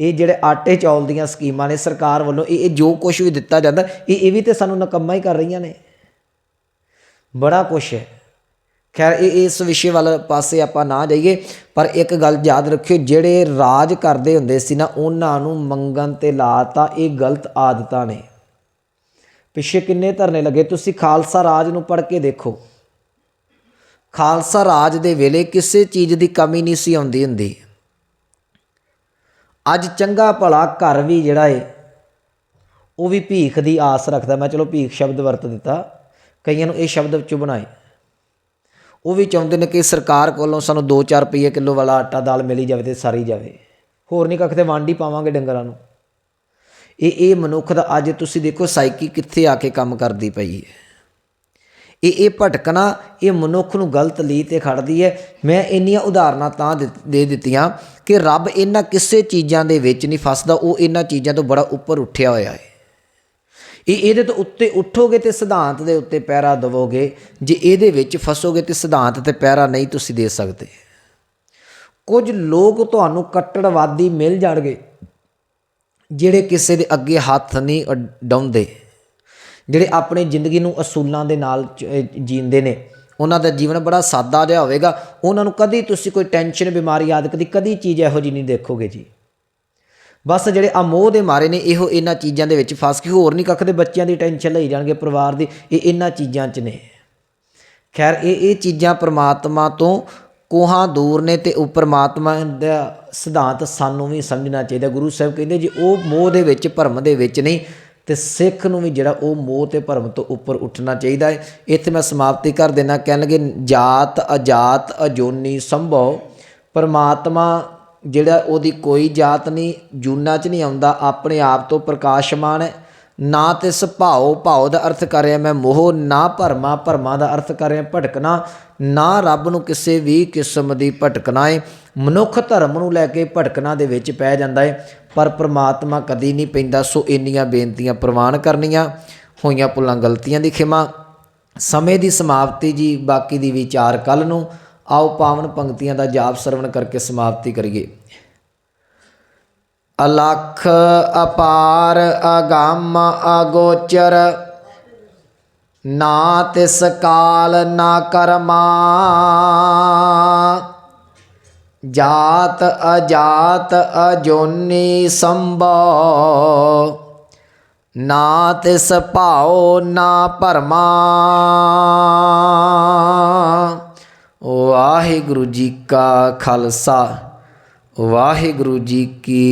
ਇਹ ਜਿਹੜੇ ਆਟੇ ਚੌਲ ਦੀਆਂ ਸਕੀਮਾਂ ਨੇ ਸਰਕਾਰ ਵੱਲੋਂ, ਇਹ ਇਹ ਜੋ ਕੁਝ ਵੀ ਦਿੱਤਾ ਜਾਂਦਾ, ਇਹ ਇਹ ਵੀ ਤੇ ਸਾਨੂੰ ਨਕੰਮਾ ਹੀ ਕਰ ਰਹੀਆਂ ਨੇ। ਬੜਾ ਕੁਛ ਹੈ। ਖੈਰ, ਇਹ ਇਸ ਵਿਸ਼ੇ ਵੱਲ ਪਾਸੇ ਆਪਾਂ ਨਾ ਜਾਈਏ, ਪਰ ਇੱਕ ਗੱਲ ਯਾਦ ਰੱਖਿਓ, ਜਿਹੜੇ ਰਾਜ ਕਰਦੇ ਹੁੰਦੇ ਸੀ ਨਾ, ਉਹਨਾਂ ਨੂੰ ਮੰਗਣ ਤੇ ਲਾਤਾ ਇਹ ਗਲਤ ਆਦਤਾਂ ਨੇ। ਪਿੱਛੇ ਕਿੰਨੇ ਧਰਨੇ ਲੱਗੇ? ਤੁਸੀਂ ਖਾਲਸਾ ਰਾਜ ਨੂੰ ਪੜ੍ਹ ਕੇ ਦੇਖੋ। ਖਾਲਸਾ ਰਾਜ ਦੇ ਵੇਲੇ ਕਿਸੇ ਚੀਜ਼ ਦੀ ਕਮੀ ਨਹੀਂ ਸੀ ਆਉਂਦੀ ਹੁੰਦੀ। ਅੱਜ ਚੰਗਾ ਭਲਾ ਘਰ ਵੀ ਜਿਹੜਾ ਏ, ਉਹ ਵੀ ਭੀਖ ਦੀ ਆਸ ਰੱਖਦਾ। ਮੈਂ ਚਲੋ ਭੀਖ ਸ਼ਬਦ ਵਰਤ ਦਿੱਤਾ। ਕਈਆਂ ਨੂੰ ਇਹ ਸ਼ਬਦ ਵਿੱਚੋਂ ਬਣਾਏ ਉਹ ਵੀ ਚਾਹੁੰਦੇ ਨੇ ਕਿ ਸਰਕਾਰ ਕੋਲੋਂ ਸਾਨੂੰ 2-4 ਰੁਪਏ ਕਿਲੋ ਵਾਲਾ ਆਟਾ, ਦਾਲ ਮਿਲੀ ਜਾਵੇ ਤੇ ਸਾਰੀ ਜਾਵੇ। ਹੋਰ ਨਹੀਂ ਕੱਖ ਤੇ ਵੰਡ ਪਾਵਾਂਗੇ ਡੰਗਰਾਂ ਨੂੰ। ਇਹ ਇਹ ਮਨੁੱਖ ਦਾ ਅੱਜ ਤੁਸੀਂ ਦੇਖੋ ਸਾਈਕੀ ਕਿੱਥੇ ਆ ਕੇ ਕੰਮ ਕਰਦੀ ਪਈ ਹੈ। ਇਹ ਇਹ ਭਟਕਣਾ, ਇਹ ਮਨੁੱਖ ਨੂੰ ਗਲਤ ਲੀ ਤੇ ਖੜਦੀ ਹੈ। ਮੈਂ ਇੰਨੀਆਂ ਉਦਾਹਰਨਾਂ ਤਾਂ ਦਿੱਤ- ਦੇ ਦਿੱਤੀਆਂ ਕਿ ਰੱਬ ਇਹਨਾਂ ਕਿਸੇ ਚੀਜ਼ਾਂ ਦੇ ਵਿੱਚ ਨਹੀਂ ਫਸਦਾ, ਉਹ ਇਹਨਾਂ ਚੀਜ਼ਾਂ ਤੋਂ ਬੜਾ ਉੱਪਰ ਉੱਠਿਆ ਹੋਇਆ ਹੈ। ਇਹ ਇਹਦੇ ਤੋਂ ਉੱਤੇ ਉੱਠੋਗੇ ਤੇ ਸਿਧਾਂਤ ਦੇ ਉੱਤੇ ਪਹਿਰਾ ਦਵੋਗੇ, ਜੇ ਇਹਦੇ ਵਿੱਚ ਫਸੋਗੇ ਤੇ ਸਿਧਾਂਤ ਤੇ ਪਹਿਰਾ ਨਹੀਂ ਤੁਸੀਂ ਦੇ ਸਕਦੇ। ਕੁਝ ਲੋਕ ਤੁਹਾਨੂੰ ਕੱਟੜਵਾਦੀ ਮਿਲ ਜਾਣਗੇ, ਜਿਹੜੇ ਕਿਸੇ ਦੇ ਅੱਗੇ ਹੱਥ ਨਹੀਂ ਅਡ- ਡਾਉਂਦੇ, ਜਿਹੜੇ ਆਪਣੀ ਜ਼ਿੰਦਗੀ ਨੂੰ ਅਸੂਲਾਂ ਦੇ ਨਾਲ ਜੀਂਦੇ ਨੇ। ਉਹਨਾਂ ਦਾ ਜੀਵਨ ਬੜਾ ਸਾਦਾ ਜਿਹਾ ਹੋਵੇਗਾ। ਉਹਨਾਂ ਨੂੰ ਕਦੀ ਤੁਸੀਂ ਕੋਈ ਟੈਨਸ਼ਨ, ਬਿਮਾਰੀ ਆਦਿ, ਕਦੀ ਕਦੀ ਚੀਜ਼ ਇਹੋ ਜਿਹੀ ਨਹੀਂ ਦੇਖੋਗੇ ਜੀ। ਬਸ ਜਿਹੜੇ ਆ ਮੋਹ ਦੇ ਮਾਰੇ ਨੇ, ਇਹੋ ਇਹਨਾਂ ਚੀਜ਼ਾਂ ਦੇ ਵਿੱਚ ਫਸ ਕੇ ਹੋਰ ਨਹੀਂ ਕੱਖ ਦੇ ਬੱਚਿਆਂ ਦੀ ਟੈਨਸ਼ਨ ਲਈ ਜਾਣਗੇ, ਪਰਿਵਾਰ ਦੀ, ਇਹ ਇਹਨਾਂ ਚੀਜ਼ਾਂ 'ਚ ਨੇ। ਖੈਰ, ਇਹ ਇਹ ਚੀਜ਼ਾਂ ਪ੍ਰਮਾਤਮਾ ਤੋਂ ਕੋਹਾਂ ਦੂਰ ਨੇ ਤੇ ਉਹ ਪ੍ਰਮਾਤਮਾ ਦਾ ਸਿਧਾਂਤ ਸਾਨੂੰ ਵੀ ਸਮਝਣਾ ਚਾਹੀਦਾ। ਗੁਰੂ ਸਾਹਿਬ ਕਹਿੰਦੇ, ਜੀ ਉਹ ਮੋਹ ਦੇ ਵਿੱਚ, ਭਰਮ ਦੇ ਵਿੱਚ ਨਹੀਂ, ਤੇ ਸਿੱਖ ਨੂੰ ਵੀ ਜਿਹੜਾ ਉਹ ਮੋਹ ਤੇ ਭਰਮ ਤੋਂ ਉੱਪਰ ਉੱਠਣਾ ਚਾਹੀਦਾ ਹੈ। ਇੱਥੇ ਮੈਂ ਸਮਾਪਤੀ ਕਰ ਦੇਣਾ ਕਹਿਣਗੇ, ਜਾਤ, ਅਜਾਤ, ਅਜੋਨੀ, ਸੰਭਵ, ਪਰਮਾਤਮਾ ਜਿਹੜਾ ਉਹਦੀ ਕੋਈ ਜਾਤ ਨਹੀਂ, ਜੂਨਾ ਚ ਨਹੀਂ ਆਉਂਦਾ, ਆਪਣੇ ਆਪ ਤੋਂ ਪ੍ਰਕਾਸ਼ਮਾਨ ਹੈ। ਨਾ ਤੇ ਸੁਭਾਉ ਭਾਉ ਦਾ ਅਰਥ ਕਰ ਰਿਹਾ ਮੈਂ ਮੋਹ, ਨਾ ਭਰਮਾ ਭਰਮਾ ਦਾ ਅਰਥ ਕਰ ਰਿਹਾ ਭਟਕਣਾ। ਨਾ ਰੱਬ ਨੂੰ ਕਿਸੇ ਵੀ ਕਿਸਮ ਦੀ ਭਟਕਣਾ ਏ। ਮਨੁੱਖ ਧਰਮ ਨੂੰ ਲੈ ਕੇ ਭਟਕਣਾ ਦੇ ਵਿੱਚ ਪੈ ਜਾਂਦਾ ਏ, ਪਰ ਪ੍ਰਮਾਤਮਾ ਕਦੀ ਨਹੀਂ ਪੈਂਦਾ ਸੋ ਇੰਨੀਆਂ ਬੇਨਤੀਆਂ ਪ੍ਰਵਾਨ ਕਰਨੀਆਂ। ਹੋਈਆਂ ਭੁੱਲਾਂ ਗਲਤੀਆਂ ਦੀ ਖਿਮਾ। ਸਮੇਂ ਦੀ ਸਮਾਪਤੀ ਜੀ, ਬਾਕੀ ਦੀ ਵਿਚਾਰ ਕੱਲ ਨੂੰ। ਆਓ ਪਾਵਨ ਪੰਕਤੀਆਂ ਦਾ ਜਾਪ ਸਰਵਣ ਕਰਕੇ ਸਮਾਪਤੀ ਕਰੀਏ। ਅਲਖ, ਅਪਾਰ, ਅਗੰਮ, ਅਗੋਚਰ। ਨਾ ਤਿਸ ਕਾਲ ਨਾ ਕਰਮਾ। ਜਾਤ, ਅਜਾਤ, ਅਜੋਨੀ, ਸੰਭੋ। ਨਾ ਤਿਸ ਭਾਉ, ਨਾ ਭਰਮਾ। ਵਾਹਿਗੁਰੂ ਜੀ ਕਾ ਖਾਲਸਾ, ਵਾਹਿਗੁਰੂ ਜੀ ਕੀ